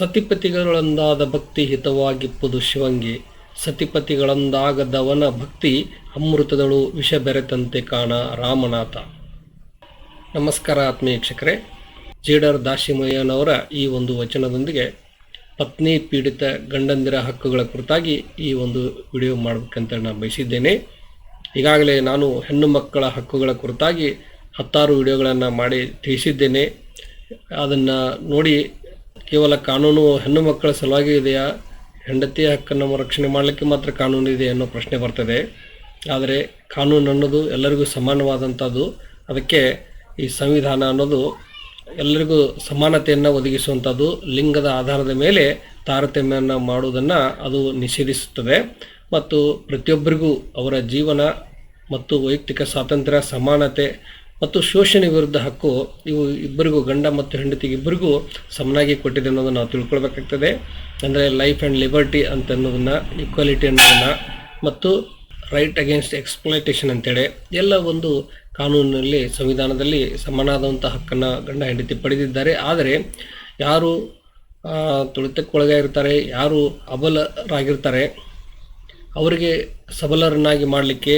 ಸತಿಪತಿಗಳೊಂದಾದ ಭಕ್ತಿ ಹಿತವಾಗಿಪ್ಪುದು ಶಿವಂಗೆ. ಸತಿಪತಿಗಳೊಂದಾಗದವನ ಭಕ್ತಿ ಅಮೃತದಳು ವಿಷ ಬೆರೆತಂತೆ ಕಾಣ ರಾಮನಾಥ. ನಮಸ್ಕಾರ ಆತ್ಮೀಯ ವೀಕ್ಷಕರೇ. ಜೇಡರ್ ದಾಶಿಮಯ್ಯನವರ ಈ ಒಂದು ವಚನದೊಂದಿಗೆ ಪತ್ನಿ ಪೀಡಿತ ಗಂಡಂದಿರ ಹಕ್ಕುಗಳ ಕುರಿತಾಗಿ ಈ ಒಂದು ವಿಡಿಯೋ ಮಾಡಬೇಕಂತ ನಾನು ಬಯಸಿದ್ದೇನೆ. ಈಗಾಗಲೇ ನಾನು ಹೆಣ್ಣು ಮಕ್ಕಳ ಹಕ್ಕುಗಳ ಕುರಿತಾಗಿ ಹತ್ತಾರು ವಿಡಿಯೋಗಳನ್ನು ಮಾಡಿ ತಿಳಿಸಿದ್ದೇನೆ. ಅದನ್ನು ನೋಡಿ ಕೇವಲ ಕಾನೂನು ಹೆಣ್ಣು ಮಕ್ಕಳ ಸಲುವಾಗಿ ಇದೆಯಾ? ಹೆಂಡತಿಯ ಹಕ್ಕನ್ನು ರಕ್ಷಣೆ ಮಾಡಲಿಕ್ಕೆ ಮಾತ್ರ ಕಾನೂನು ಇದೆ ಅನ್ನೋ ಪ್ರಶ್ನೆ ಬರ್ತದೆ. ಆದರೆ ಕಾನೂನು ಅನ್ನೋದು ಎಲ್ಲರಿಗೂ ಸಮಾನವಾದಂಥದ್ದು. ಅದಕ್ಕೆ ಈ ಸಂವಿಧಾನ ಅನ್ನೋದು ಎಲ್ಲರಿಗೂ ಸಮಾನತೆಯನ್ನು ಒದಗಿಸುವಂಥದ್ದು. ಲಿಂಗದ ಆಧಾರದ ಮೇಲೆ ತಾರತಮ್ಯವನ್ನು ಮಾಡುವುದನ್ನು ಅದು ನಿಷೇಧಿಸುತ್ತದೆ. ಮತ್ತು ಪ್ರತಿಯೊಬ್ಬರಿಗೂ ಅವರ ಜೀವನ ಮತ್ತು ವೈಯಕ್ತಿಕ ಸ್ವಾತಂತ್ರ್ಯ, ಸಮಾನತೆ ಮತ್ತು ಶೋಷಣೆ ವಿರುದ್ಧ ಹಕ್ಕು ಇವು ಇಬ್ಬರಿಗೂ, ಗಂಡ ಮತ್ತು ಹೆಂಡತಿಗೆ ಇಬ್ಬರಿಗೂ ಸಮನಾಗಿ ಕೊಟ್ಟಿದೆ ಅನ್ನೋದನ್ನು ನಾವು ತಿಳ್ಕೊಳ್ಬೇಕಾಗ್ತದೆ. ಅಂದರೆ ಲೈಫ್ ಆ್ಯಂಡ್ ಲಿಬರ್ಟಿ ಅಂತ ಅನ್ನೋದನ್ನು ಈಕ್ವಾಲಿಟಿ ಅನ್ನೋದನ್ನು, ಮತ್ತು ರೈಟ್ ಅಗೇನ್ಸ್ಟ್ ಎಕ್ಸ್ಪ್ಲೈಟೇಷನ್ ಅಂತೇಳಿ ಎಲ್ಲ ಒಂದು ಕಾನೂನಿನಲ್ಲಿ, ಸಂವಿಧಾನದಲ್ಲಿ ಸಮನಾದಂಥ ಹಕ್ಕನ್ನು ಗಂಡ ಹೆಂಡತಿ ಪಡೆದಿದ್ದಾರೆ. ಆದರೆ ಯಾರು ತುಳಿತಕ್ಕೊಳಗಾಗಿರ್ತಾರೆ, ಯಾರು ಅಬಲರಾಗಿರ್ತಾರೆ, ಅವರಿಗೆ ಸಬಲರನ್ನಾಗಿ ಮಾಡಲಿಕ್ಕೆ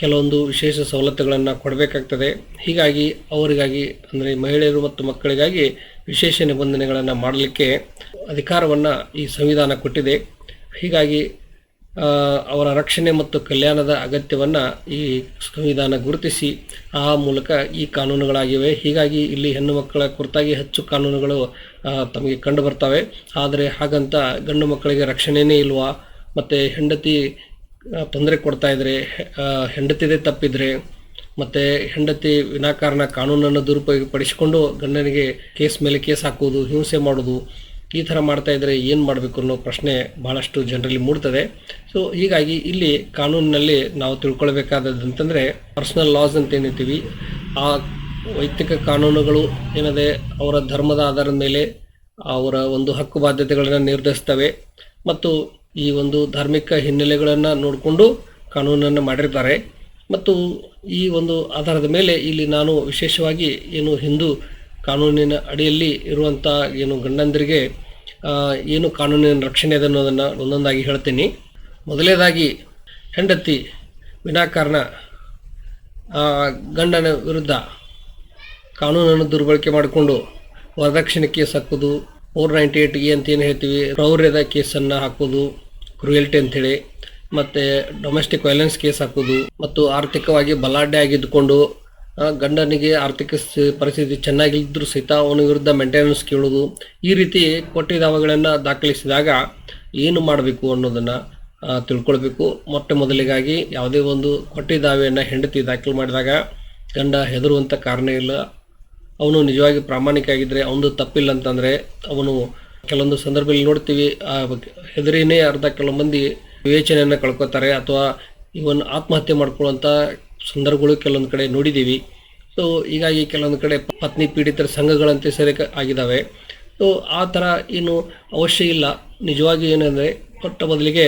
ಕೆಲವೊಂದು ವಿಶೇಷ ಸವಲತ್ತುಗಳನ್ನು ಕೊಡಬೇಕಾಗ್ತದೆ. ಹೀಗಾಗಿ ಅವರಿಗಾಗಿ ಅಂದರೆ ಮಹಿಳೆಯರು ಮತ್ತು ಮಕ್ಕಳಿಗಾಗಿ ವಿಶೇಷ ನಿಬಂಧನೆಗಳನ್ನು ಮಾಡಲಿಕ್ಕೆ ಅಧಿಕಾರವನ್ನು ಈ ಸಂವಿಧಾನ ಕೊಟ್ಟಿದೆ. ಹೀಗಾಗಿ ಅವರ ರಕ್ಷಣೆ ಮತ್ತು ಕಲ್ಯಾಣದ ಅಗತ್ಯವನ್ನು ಈ ಸಂವಿಧಾನ ಗುರುತಿಸಿ ಆ ಮೂಲಕ ಈ ಕಾನೂನುಗಳಾಗಿವೆ. ಹೀಗಾಗಿ ಇಲ್ಲಿ ಹೆಣ್ಣು ಮಕ್ಕಳ ಕುರಿತಾಗಿ ಹೆಚ್ಚು ಕಾನೂನುಗಳು ತಮಗೆ ಕಂಡು ಬರ್ತವೆ. ಆದರೆ ಹಾಗಂತ ಗಂಡು ಮಕ್ಕಳಿಗೆ ರಕ್ಷಣೆಯೇ ಇಲ್ವಾ? ಮತ್ತು ಹೆಂಡತಿ ತೊಂದರೆ ಕೊಡ್ತಾ ಇದ್ರೆ ಆ, ಹೆಂಡತಿದೇ ತಪ್ಪಿದ್ರೆ ಮತ್ತು ಹೆಂಡತಿ ವಿನಾಕಾರಣ ಕಾನೂನನ್ನು ದುರುಪಯೋಗಪಡಿಸಿಕೊಂಡು ಗಂಡನಿಗೆ ಕೇಸ್ ಮೇಲೆ ಕೇಸ್ ಹಾಕುವುದು ಹಿಂಸೆ ಮಾಡೋದು ಈ ಥರ ಮಾಡ್ತಾ ಇದ್ರೆ ಏನು ಮಾಡಬೇಕು ಅನ್ನೋ ಪ್ರಶ್ನೆ ಭಾಳಷ್ಟು ಜನರಲ್ಲಿ ಮೂಡ್ತದೆ. ಸೊ ಹೀಗಾಗಿ ಇಲ್ಲಿ ಕಾನೂನಿನಲ್ಲಿ ನಾವು ತಿಳ್ಕೊಳ್ಬೇಕಾದದ್ದಂತಂದರೆ ಪರ್ಸ್ನಲ್ ಲಾಸ್ ಅಂತ ಏನಿರ್ತೀವಿ ಆ ವೈಯಕ್ತಿಕ ಕಾನೂನುಗಳು ಏನದೆ ಅವರ ಧರ್ಮದ ಆಧಾರದ ಮೇಲೆ ಅವರ ಒಂದು ಹಕ್ಕು ಬಾಧ್ಯತೆಗಳನ್ನು ನಿರ್ಧರಿಸ್ತವೆ. ಮತ್ತು ಈ ಒಂದು ಧಾರ್ಮಿಕ ಹಿನ್ನೆಲೆಗಳನ್ನು ನೋಡಿಕೊಂಡು ಕಾನೂನನ್ನು ಮಾಡಿರ್ತಾರೆ. ಮತ್ತು ಈ ಒಂದು ಆಧಾರದ ಮೇಲೆ ಇಲ್ಲಿ ನಾನು ವಿಶೇಷವಾಗಿ ಏನು ಹಿಂದೂ ಕಾನೂನಿನ ಅಡಿಯಲ್ಲಿ ಇರುವಂಥ ಏನು ಗಂಡಂದರಿಗೆ ಏನು ಕಾನೂನಿನ ರಕ್ಷಣೆ ಇದೆ ಅನ್ನೋದನ್ನು ಒಂದೊಂದಾಗಿ ಹೇಳ್ತೀನಿ. ಮೊದಲನೇದಾಗಿ ಹೆಂಡತಿ ವಿನಾಕಾರಣ ಗಂಡನ ವಿರುದ್ಧ ಕಾನೂನನ್ನು ದುರ್ಬಳಕೆ ಮಾಡಿಕೊಂಡು ವರದಕ್ಷಿಣೆ ಕೇಸ್ ಹಾಕೋದು ಫೋರ್ ನೈಂಟಿ ಏಟ್ ಎ ಅಂತ ಏನು ಹೇಳ್ತೀವಿ ಕ್ರೌರ್ಯದ ಕೇಸನ್ನು ಹಾಕೋದು ಕ್ರುಯಲ್ಟಿ ಅಂಥೇಳಿ, ಮತ್ತು ಡೊಮೆಸ್ಟಿಕ್ ವೈಲೆನ್ಸ್ ಕೇಸ್ ಹಾಕೋದು, ಮತ್ತು ಆರ್ಥಿಕವಾಗಿ ಬಲಾಢ್ಯ ಆಗಿದ್ದುಕೊಂಡು ಗಂಡನಿಗೆ ಆರ್ಥಿಕ ಸ್ಥಿ- ಪರಿಸ್ಥಿತಿ ಚೆನ್ನಾಗಿದ್ದರೂ ಸಹಿತ ಅವನ ವಿರುದ್ಧ ಮೆಂಟೆನೆನ್ಸ್ ಕೇಳೋದು, ಈ ರೀತಿ ಕೊಟ್ಟಿದಾವಗಳನ್ನು ದಾಖಲಿಸಿದಾಗ ಏನು ಮಾಡಬೇಕು ಅನ್ನೋದನ್ನು ತಿಳ್ಕೊಳ್ಬೇಕು. ಮೊಟ್ಟ ಮೊದಲಿಗಾಗಿ ಯಾವುದೇ ಒಂದು ಕೊಟ್ಟಿದಾವೆಯನ್ನು ಹೆಂಡತಿ ದಾಖಲು ಮಾಡಿದಾಗ ಗಂಡ ಹೆದರುವಂಥ ಕಾರಣ ಇಲ್ಲ. ಅವನು ನಿಜವಾಗಿ ಪ್ರಾಮಾಣಿಕ ಆಗಿದ್ದರೆ ಅವನು ತಪ್ಪಿಲ್ಲ ಅಂತಂದರೆ ಅವನು ಕೆಲವೊಂದು ಸಂದರ್ಭದಲ್ಲಿ ನೋಡ್ತೀವಿ, ಆ ಹೆದರಿನೇ ಅರ್ಧ ಕೆಲವು ಮಂದಿ ವಿವೇಚನೆಯನ್ನು ಕಳ್ಕೊತಾರೆ ಅಥವಾ ಇವನ್ ಆತ್ಮಹತ್ಯೆ ಮಾಡ್ಕೊಳ್ಳುವಂಥ ಸಂದರ್ಭಗಳು ಕೆಲವೊಂದು ಕಡೆ ನೋಡಿದ್ದೀವಿ ಸೊ ಹೀಗಾಗಿ ಕೆಲವೊಂದು ಕಡೆ ಪತ್ನಿ ಪೀಡಿತರ ಸಂಘಗಳಂತೆ ಸರಿ ಆಗಿದ್ದಾವೆ ಸೊ ಆ ಥರ ಏನು ಅವಶ್ಯ ಇಲ್ಲ. ನಿಜವಾಗಿ ಏನಂದರೆ, ಕೊಟ್ಟ ಬದಲಿಗೆ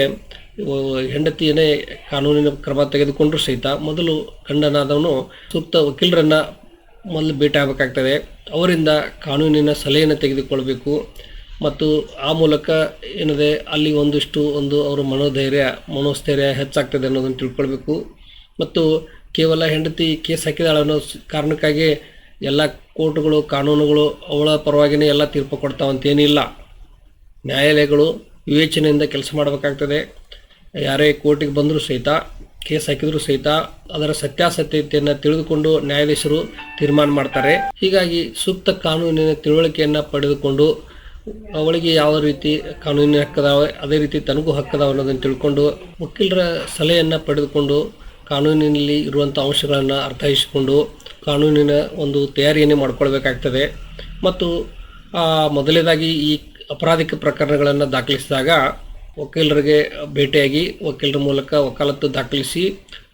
ಹೆಂಡತಿಯನ್ನೇ ಕಾನೂನಿನ ಕ್ರಮ ತೆಗೆದುಕೊಂಡ್ರೂ ಸಹಿತ ಮೊದಲು ಗಂಡನಾದವನು ಸೂಕ್ತ ವಕೀಲರನ್ನ ಮೊದಲು ಭೇಟಿಯಾಗಬೇಕಾಗ್ತದೆ ಅವರಿಂದ ಕಾನೂನಿನ ಸಲಹೆಯನ್ನು ತೆಗೆದುಕೊಳ್ಬೇಕು. ಮತ್ತು ಆ ಮೂಲಕ ಏನಿದೆ, ಅಲ್ಲಿ ಒಂದಿಷ್ಟು ಒಂದು ಅವರ ಮನೋಧೈರ್ಯ, ಮನೋಸ್ಥೈರ್ಯ ಹೆಚ್ಚಾಗ್ತದೆ ಅನ್ನೋದನ್ನು ತಿಳ್ಕೊಳ್ಬೇಕು. ಮತ್ತು ಕೇವಲ ಹೆಂಡತಿ ಕೇಸ್ ಹಾಕಿದಾಳೆ ಅನ್ನೋ ಕಾರಣಕ್ಕಾಗಿ ಎಲ್ಲ ಕೋರ್ಟ್ಗಳು, ಕಾನೂನುಗಳು ಅವಳ ಪರವಾಗಿಯೇ ಎಲ್ಲ ತೀರ್ಪು ಕೊಡ್ತಾವಂತೇನಿಲ್ಲ. ನ್ಯಾಯಾಲಯಗಳು ವಿವೇಚನೆಯಿಂದ ಕೆಲಸ ಮಾಡಬೇಕಾಗ್ತದೆ. ಯಾರೇ ಕೋರ್ಟಿಗೆ ಬಂದರೂ ಸಹಿತ ಕೇಸ್ ಹಾಕಿದರೂ ಸಹಿತ ಅದರ ಸತ್ಯಾಸತ್ಯತೆಯನ್ನು ತಿಳಿದುಕೊಂಡು ನ್ಯಾಯಾಧೀಶರು ತೀರ್ಮಾನ ಮಾಡ್ತಾರೆ. ಹೀಗಾಗಿ ಸೂಕ್ತ ಕಾನೂನಿನ ತಿಳುವಳಿಕೆಯನ್ನು ಪಡೆದುಕೊಂಡು ಅವಳಿಗೆ ಯಾವ ರೀತಿ ಕಾನೂನಿನ ಹಕ್ಕದಾವೆ, ಅದೇ ರೀತಿ ತನಗೂ ಹಕ್ಕದಾವೆ ಅನ್ನೋದನ್ನು ತಿಳ್ಕೊಂಡು ವಕೀಲರ ಸಲಹೆಯನ್ನು ಪಡೆದುಕೊಂಡು ಕಾನೂನಿನಲ್ಲಿ ಇರುವಂಥ ಅಂಶಗಳನ್ನು ಅರ್ಥೈಸಿಕೊಂಡು ಕಾನೂನಿನ ಒಂದು ತಯಾರಿಯನ್ನೇ ಮಾಡ್ಕೊಳ್ಬೇಕಾಗ್ತದೆ. ಮತ್ತು ಮೊದಲನೇದಾಗಿ ಈ ಅಪರಾಧಿಕ ಪ್ರಕರಣಗಳನ್ನು ದಾಖಲಿಸಿದಾಗ ವಕೀಲರಿಗೆ ಭೇಟಿಯಾಗಿ ವಕೀಲರ ಮೂಲಕ ವಕಾಲತ್ತು ದಾಖಲಿಸಿ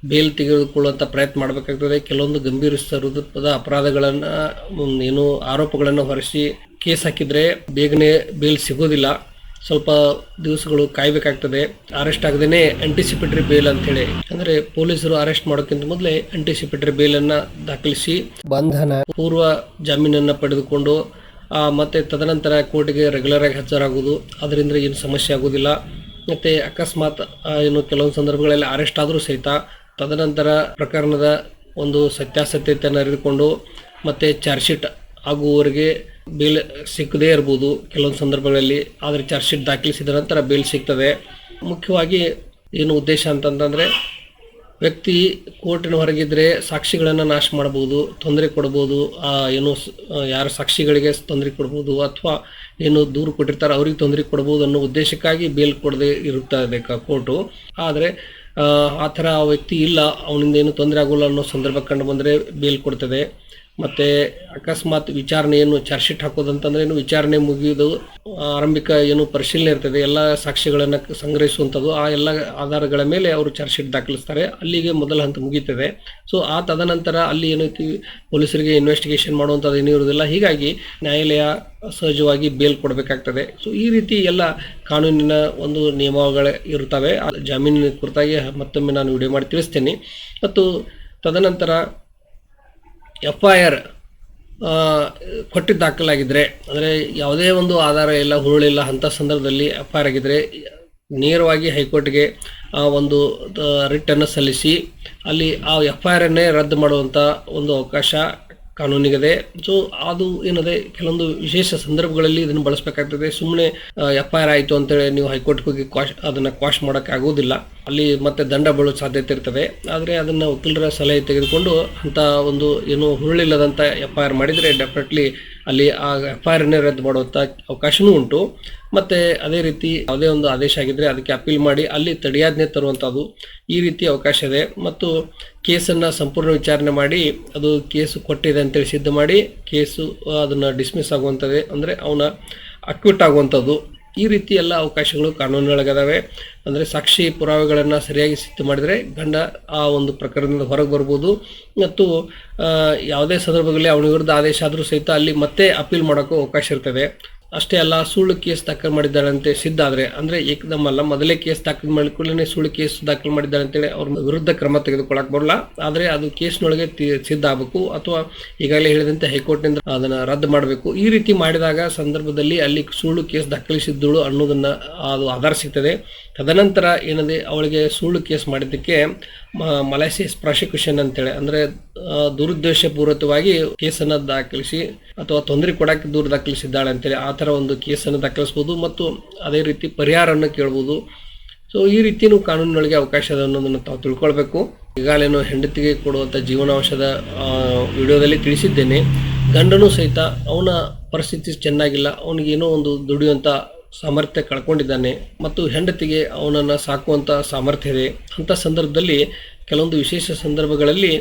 ಬೇಲ್ ತೆಗೆದುಕೊಳ್ಳುವಂಥ ಪ್ರಯತ್ನ ಮಾಡಬೇಕಾಗ್ತದೆ. ಕೆಲವೊಂದು ಗಂಭೀರ ಸ್ವರೂಪದ ಅಪರಾಧಗಳನ್ನು ಏನು ಆರೋಪಗಳನ್ನು ಹೊರಿಸಿ ಕೇಸ್ ಹಾಕಿದರೆ ಬೇಗನೆ ಬೇಲ್ ಸಿಗೋದಿಲ್ಲ. ಸ್ವಲ್ಪ ದಿವಸಗಳು ಕಾಯಬೇಕಾಗ್ತದೆ. ಅರೆಸ್ಟ್ ಆಗದೇ ಆಂಟಿಸಿಪೇಟರಿ ಬೇಲ್ ಅಂತೇಳಿ ಅಂದ್ರೆ ಪೊಲೀಸರು ಅರೆಸ್ಟ್ ಮಾಡೋಕ್ಕಿಂತ ಮೊದಲೇ ಆಂಟಿಸಿಪೇಟರಿ ಬೇಲನ್ನು ದಾಖಲಿಸಿ ಬಂಧನ ಪೂರ್ವ ಜಾಮೀನನ್ನು ಪಡೆದುಕೊಂಡು ಮತ್ತೆ ತದನಂತರ ಕೋರ್ಟಿಗೆ ರೆಗ್ಯುಲರಾಗಿ ಹಾಜರಾಗುವುದು. ಅದರಿಂದ ಏನು ಸಮಸ್ಯೆ ಆಗೋದಿಲ್ಲ ಮತ್ತು ಅಕಸ್ಮಾತ್ ಏನು ಕೆಲವೊಂದು ಸಂದರ್ಭಗಳಲ್ಲಿ ಅರೆಸ್ಟ್ ಆದರೂ ಸಹಿತ ತದನಂತರ ಪ್ರಕರಣದ ಒಂದು ಸತ್ಯಾಸತ್ಯತೆಯನ್ನು ಅರಿದುಕೊಂಡು ಮತ್ತು ಚಾರ್ಜ್ ಶೀಟ್ ಆಗುವವರೆಗೆ ಬೇಲ್ ಸಿಕ್ಕದೇ ಇರ್ಬೋದು ಕೆಲವೊಂದು ಸಂದರ್ಭಗಳಲ್ಲಿ. ಆದರೆ ಚಾರ್ಜ್ ಶೀಟ್ ದಾಖಲಿಸಿದ ನಂತರ ಬೇಲ್ ಸಿಗ್ತದೆ. ಮುಖ್ಯವಾಗಿ ಏನು ಉದ್ದೇಶ ಅಂತಂತಂದರೆ ವ್ಯಕ್ತಿ ಕೋರ್ಟಿನ ಹೊರಗಿದ್ರೆ ಸಾಕ್ಷಿಗಳನ್ನು ನಾಶ ಮಾಡ್ಬೋದು ತೊಂದರೆ ಕೊಡ್ಬೋದು ಏನು ಯಾರ ಸಾಕ್ಷಿಗಳಿಗೆ ತೊಂದರೆ ಕೊಡ್ಬೋದು ಅಥವಾ ಏನು ದೂರು ಕೊಟ್ಟಿರ್ತಾರೆ ಅವ್ರಿಗೆ ತೊಂದರೆ ಕೊಡಬಹುದು ಅನ್ನೋ ಉದ್ದೇಶಕ್ಕಾಗಿ ಬೇಲ್ ಕೊಡದೆ ಇರುತ್ತದೆ ಕೋರ್ಟು? ಆದರೆ, ಆ ಥರ ವ್ಯಕ್ತಿ ಇಲ್ಲ, ಅವನಿಂದ ಏನು ತೊಂದರೆ ಆಗೋಲ್ಲ ಅನ್ನೋ ಸಂದರ್ಭ ಕಂಡು ಬಂದರೆ ಬೇಲ್ ಕೊಡ್ತದೆ. ಮತ್ತು ಅಕಸ್ಮಾತ್ ವಿಚಾರಣೆ ಏನು ಚಾರ್ಜ್ ಶೀಟ್ ಹಾಕೋದಂತಂದ್ರೆ ಏನು ವಿಚಾರಣೆ ಮುಗಿಯೋದು ಆರಂಭಿಕ ಏನು ಪರಿಶೀಲನೆ ಇರ್ತದೆ, ಎಲ್ಲ ಸಾಕ್ಷಿಗಳನ್ನು ಸಂಗ್ರಹಿಸುವಂಥದ್ದು, ಆ ಎಲ್ಲ ಆಧಾರಗಳ ಮೇಲೆ ಅವರು ಚಾರ್ಜ್ ಶೀಟ್ ದಾಖಲಿಸ್ತಾರೆ. ಅಲ್ಲಿಗೆ ಮೊದಲ ಹಂತ ಮುಗೀತದೆ. ಸೊ ಆ ತದನಂತರ ಅಲ್ಲಿ ಏನೈತಿ, ಪೊಲೀಸರಿಗೆ ಇನ್ವೆಸ್ಟಿಗೇಷನ್ ಮಾಡುವಂಥದ್ದು ಏನೂ ಇರುವುದಿಲ್ಲ. ಹೀಗಾಗಿ ನ್ಯಾಯಾಲಯ ಸಹಜವಾಗಿ ಬೇಲ್ ಕೊಡಬೇಕಾಗ್ತದೆ. ಸೊ ಈ ರೀತಿ ಎಲ್ಲ ಕಾನೂನಿನ ಒಂದು ನಿಯಮಗಳು ಇರ್ತವೆ. ಜಾಮೀನಿನ ಕುರಿತಾಗಿ ಮತ್ತೊಮ್ಮೆ ನಾನು ವಿಡಿಯೋ ಮಾಡಿ ತಿಳಿಸ್ತೇನೆ ಮತ್ತು ತದನಂತರ ಎಫ್ ಐ ಆರ್ ಕೊಟ್ಟಿದ್ದು ದಾಖಲಾಗಿದ್ದರೆ ಅಂದರೆ ಯಾವುದೇ ಒಂದು ಆಧಾರ ಇಲ್ಲ ಹುರುಳಿಲ್ಲ ಅಂಥ ಸಂದರ್ಭದಲ್ಲಿ ಎಫ್ ಐ ಆರ್ ಆಗಿದ್ದರೆ ನೇರವಾಗಿ ಹೈಕೋರ್ಟ್ಗೆ, ಆ, ಒಂದು ರಿಟನ್ನು ಸಲ್ಲಿಸಿ, ಅಲ್ಲಿ ಆ ಎಫ್ ಐ ಆರನ್ನೇ ರದ್ದು ಮಾಡುವಂಥ ಒಂದು ಅವಕಾಶ ಕಾನೂನಿಗದೆ. ಸೊ ಅದು ಏನದೆ, ಕೆಲವೊಂದು ವಿಶೇಷ ಸಂದರ್ಭಗಳಲ್ಲಿ ಇದನ್ನು ಬಳಸಬೇಕಾಗ್ತದೆ. ಸುಮ್ಮನೆ ಎಫ್ ಐ ಆರ್ ಆಯಿತು ಅಂತೇಳಿ ನೀವು ಹೈಕೋರ್ಟ್ಗೆ ಹೋಗಿ ಕ್ವಾಶ್, ಅದನ್ನು ಕ್ವಾಶ್ ಮಾಡೋಕ್ಕೆ ಆಗೋದಿಲ್ಲ ಅಲ್ಲಿ ಮತ್ತೆ ದಂಡ ಬೀಳೋ ಸಾಧ್ಯತೆ ಇರ್ತದೆ. ಆದರೆ ಅದನ್ನು ವಕೀಲರ ಸಲಹೆ ತೆಗೆದುಕೊಂಡು ಅಂಥ ಒಂದು ಏನು ಹುರುಳಿಲ್ಲದಂಥ ಎಫ್ ಐ ಆರ್ ಮಾಡಿದರೆ ಡೆಫಿನೆಟ್ಲಿ ಅಲ್ಲಿ ಆ ಎಫ್ ಐ ರದ್ದು ಮಾಡುವಂಥ ಅವಕಾಶವೂ ಉಂಟು. ಮತ್ತು ಅದೇ ರೀತಿ ಯಾವುದೇ ಒಂದು ಆದೇಶ ಆಗಿದ್ದರೆ ಅದಕ್ಕೆ ಅಪೀಲ್ ಮಾಡಿ ಅಲ್ಲಿ ತಡೆಯಾಜ್ಞೆ ತರುವಂಥದ್ದು ಈ ರೀತಿ ಅವಕಾಶ ಇದೆ. ಮತ್ತು ಕೇಸನ್ನು ಸಂಪೂರ್ಣ ವಿಚಾರಣೆ ಮಾಡಿ ಅದು ಕೇಸು ಕೊಟ್ಟಿದೆ ಅಂತೇಳಿ ಸಿದ್ಧ ಮಾಡಿ ಕೇಸು ಅದನ್ನು ಡಿಸ್ಮಿಸ್ ಆಗುವಂಥದ್ದೇ ಅಂದರೆ ಅವನ ಅಕ್ವಿಟ್ ಆಗುವಂಥದ್ದು ಈ ರೀತಿ ಎಲ್ಲ ಅವಕಾಶಗಳು ಕಾನೂನಿನೊಳಗದಾವೆ. ಅಂದರೆ ಸಾಕ್ಷಿ ಪುರಾವೆಗಳನ್ನು ಸರಿಯಾಗಿ ಸಿದ್ಧ ಮಾಡಿದರೆ ಗಂಡ ಆ ಒಂದು ಪ್ರಕರಣದಿಂದ ಹೊರಗೆ ಬರ್ಬೋದು. ಮತ್ತು ಯಾವುದೇ ಸಂದರ್ಭದಲ್ಲಿ ಅವನ ವಿರುದ್ಧ ಆದೇಶ ಆದರೂ ಸಹಿತ ಅಲ್ಲಿ ಮತ್ತೆ ಅಪೀಲ್ ಮಾಡೋಕ್ಕೂ ಅವಕಾಶ ಇರ್ತದೆ. ಅಷ್ಟೇ ಅಲ್ಲ, ಸುಳ್ಳು ಕೇಸ್ ದಾಖಲು ಮಾಡಿದ್ದಾಳಂತೆ ಸಿದ್ಧ ಆದರೆ, ಅಂದ್ರೆ ಏಕದಮ್ ಅಲ್ಲ ಮೊದಲೇ ಕೇಸ್ ದಾಖಲು ಮಾಡಿಕೊಳ್ಳೇ ಸುಳ್ಳು ಕೇಸ್ ದಾಖಲು ಮಾಡಿದ್ದಾಳೆ ಅಂತೇಳಿ ಅವ್ರ ವಿರುದ್ಧ ಕ್ರಮ ತೆಗೆದುಕೊಳ್ಳಕ್ ಬರಲ್ಲ. ಆದರೆ ಅದು ಕೇಸ್ನೊಳಗೆ ಸಿದ್ಧ ಆಗಬೇಕು. ಅಥವಾ ಈಗಾಗಲೇ ಹೇಳಿದಂತೆ ಹೈಕೋರ್ಟ್ನಿಂದ ಅದನ್ನು ರದ್ದು ಮಾಡಬೇಕು. ಈ ರೀತಿ ಮಾಡಿದಾಗ ಸಂದರ್ಭದಲ್ಲಿ ಅಲ್ಲಿ ಸುಳ್ಳು ಕೇಸ್ ದಾಖಲಿಸಿದ್ದಳು ಅನ್ನೋದನ್ನ ಅದು ಆಧಾರ ಸಿಗ್ತದೆ ತದನಂತರ ಏನಿದೆ, ಅವಳಿಗೆ ಸುಳ್ಳು ಕೇಸ್ ಮಾಡಿದ್ದಕ್ಕೆ ಮಲೇಷಿಯಸ್ ಪ್ರಾಸಿಕ್ಯೂಷನ್ ಅಂತೇಳಿ, ಅಂದರೆ ದುರುದ್ದೇಶಪೂರಿತವಾಗಿ ಕೇಸನ್ನು ದಾಖಲಿಸಿ, ಅಥವಾ ತೊಂದರೆ ಕೊಡಕ್ಕೆ ದೂರು ದಾಖಲಿಸಿದ್ದಾಳೆ ಅಂತೇಳಿ, ಆ ಥರ ಒಂದು ಕೇಸನ್ನು ದಾಖಲಿಸ್ಬೋದು ಮತ್ತು ಅದೇ ರೀತಿ ಪರಿಹಾರವನ್ನು ಕೇಳ್ಬೋದು. ಸೊ ಈ ರೀತಿಯೂ ಕಾನೂನಿನೊಳಗೆ ಅವಕಾಶ ಇದೆ ಅನ್ನೋದನ್ನು ತಾವು ತಿಳ್ಕೊಳ್ಬೇಕು. ಈಗಾಗಲೇನು ಹೆಂಡತಿಗೆ ಕೊಡುವಂಥ ಜೀವನಾಂಶದ ವಿಡಿಯೋದಲ್ಲಿ ತಿಳಿಸಿದ್ದೇನೆ. ಗಂಡನೂ ಸಹಿತ ಅವನ ಪರಿಸ್ಥಿತಿ ಚೆನ್ನಾಗಿಲ್ಲ, ಅವನಿಗೇನೋ ಒಂದು ದುಡಿಯುವಂಥ ಸಾಮರ್ಥ್ಯ ಕಳ್ಕೊಂಡಿದ್ದಾನೆ ಮತ್ತು ಹೆಂಡತಿಗೆ ಅವನನ್ನು ಸಾಕುವಂಥ ಸಾಮರ್ಥ್ಯ ಇದೆ. ಅಂಥ ಸಂದರ್ಭದಲ್ಲಿ ಕೆಲವೊಂದು ವಿಶೇಷ ಸಂದರ್ಭಗಳಲ್ಲಿ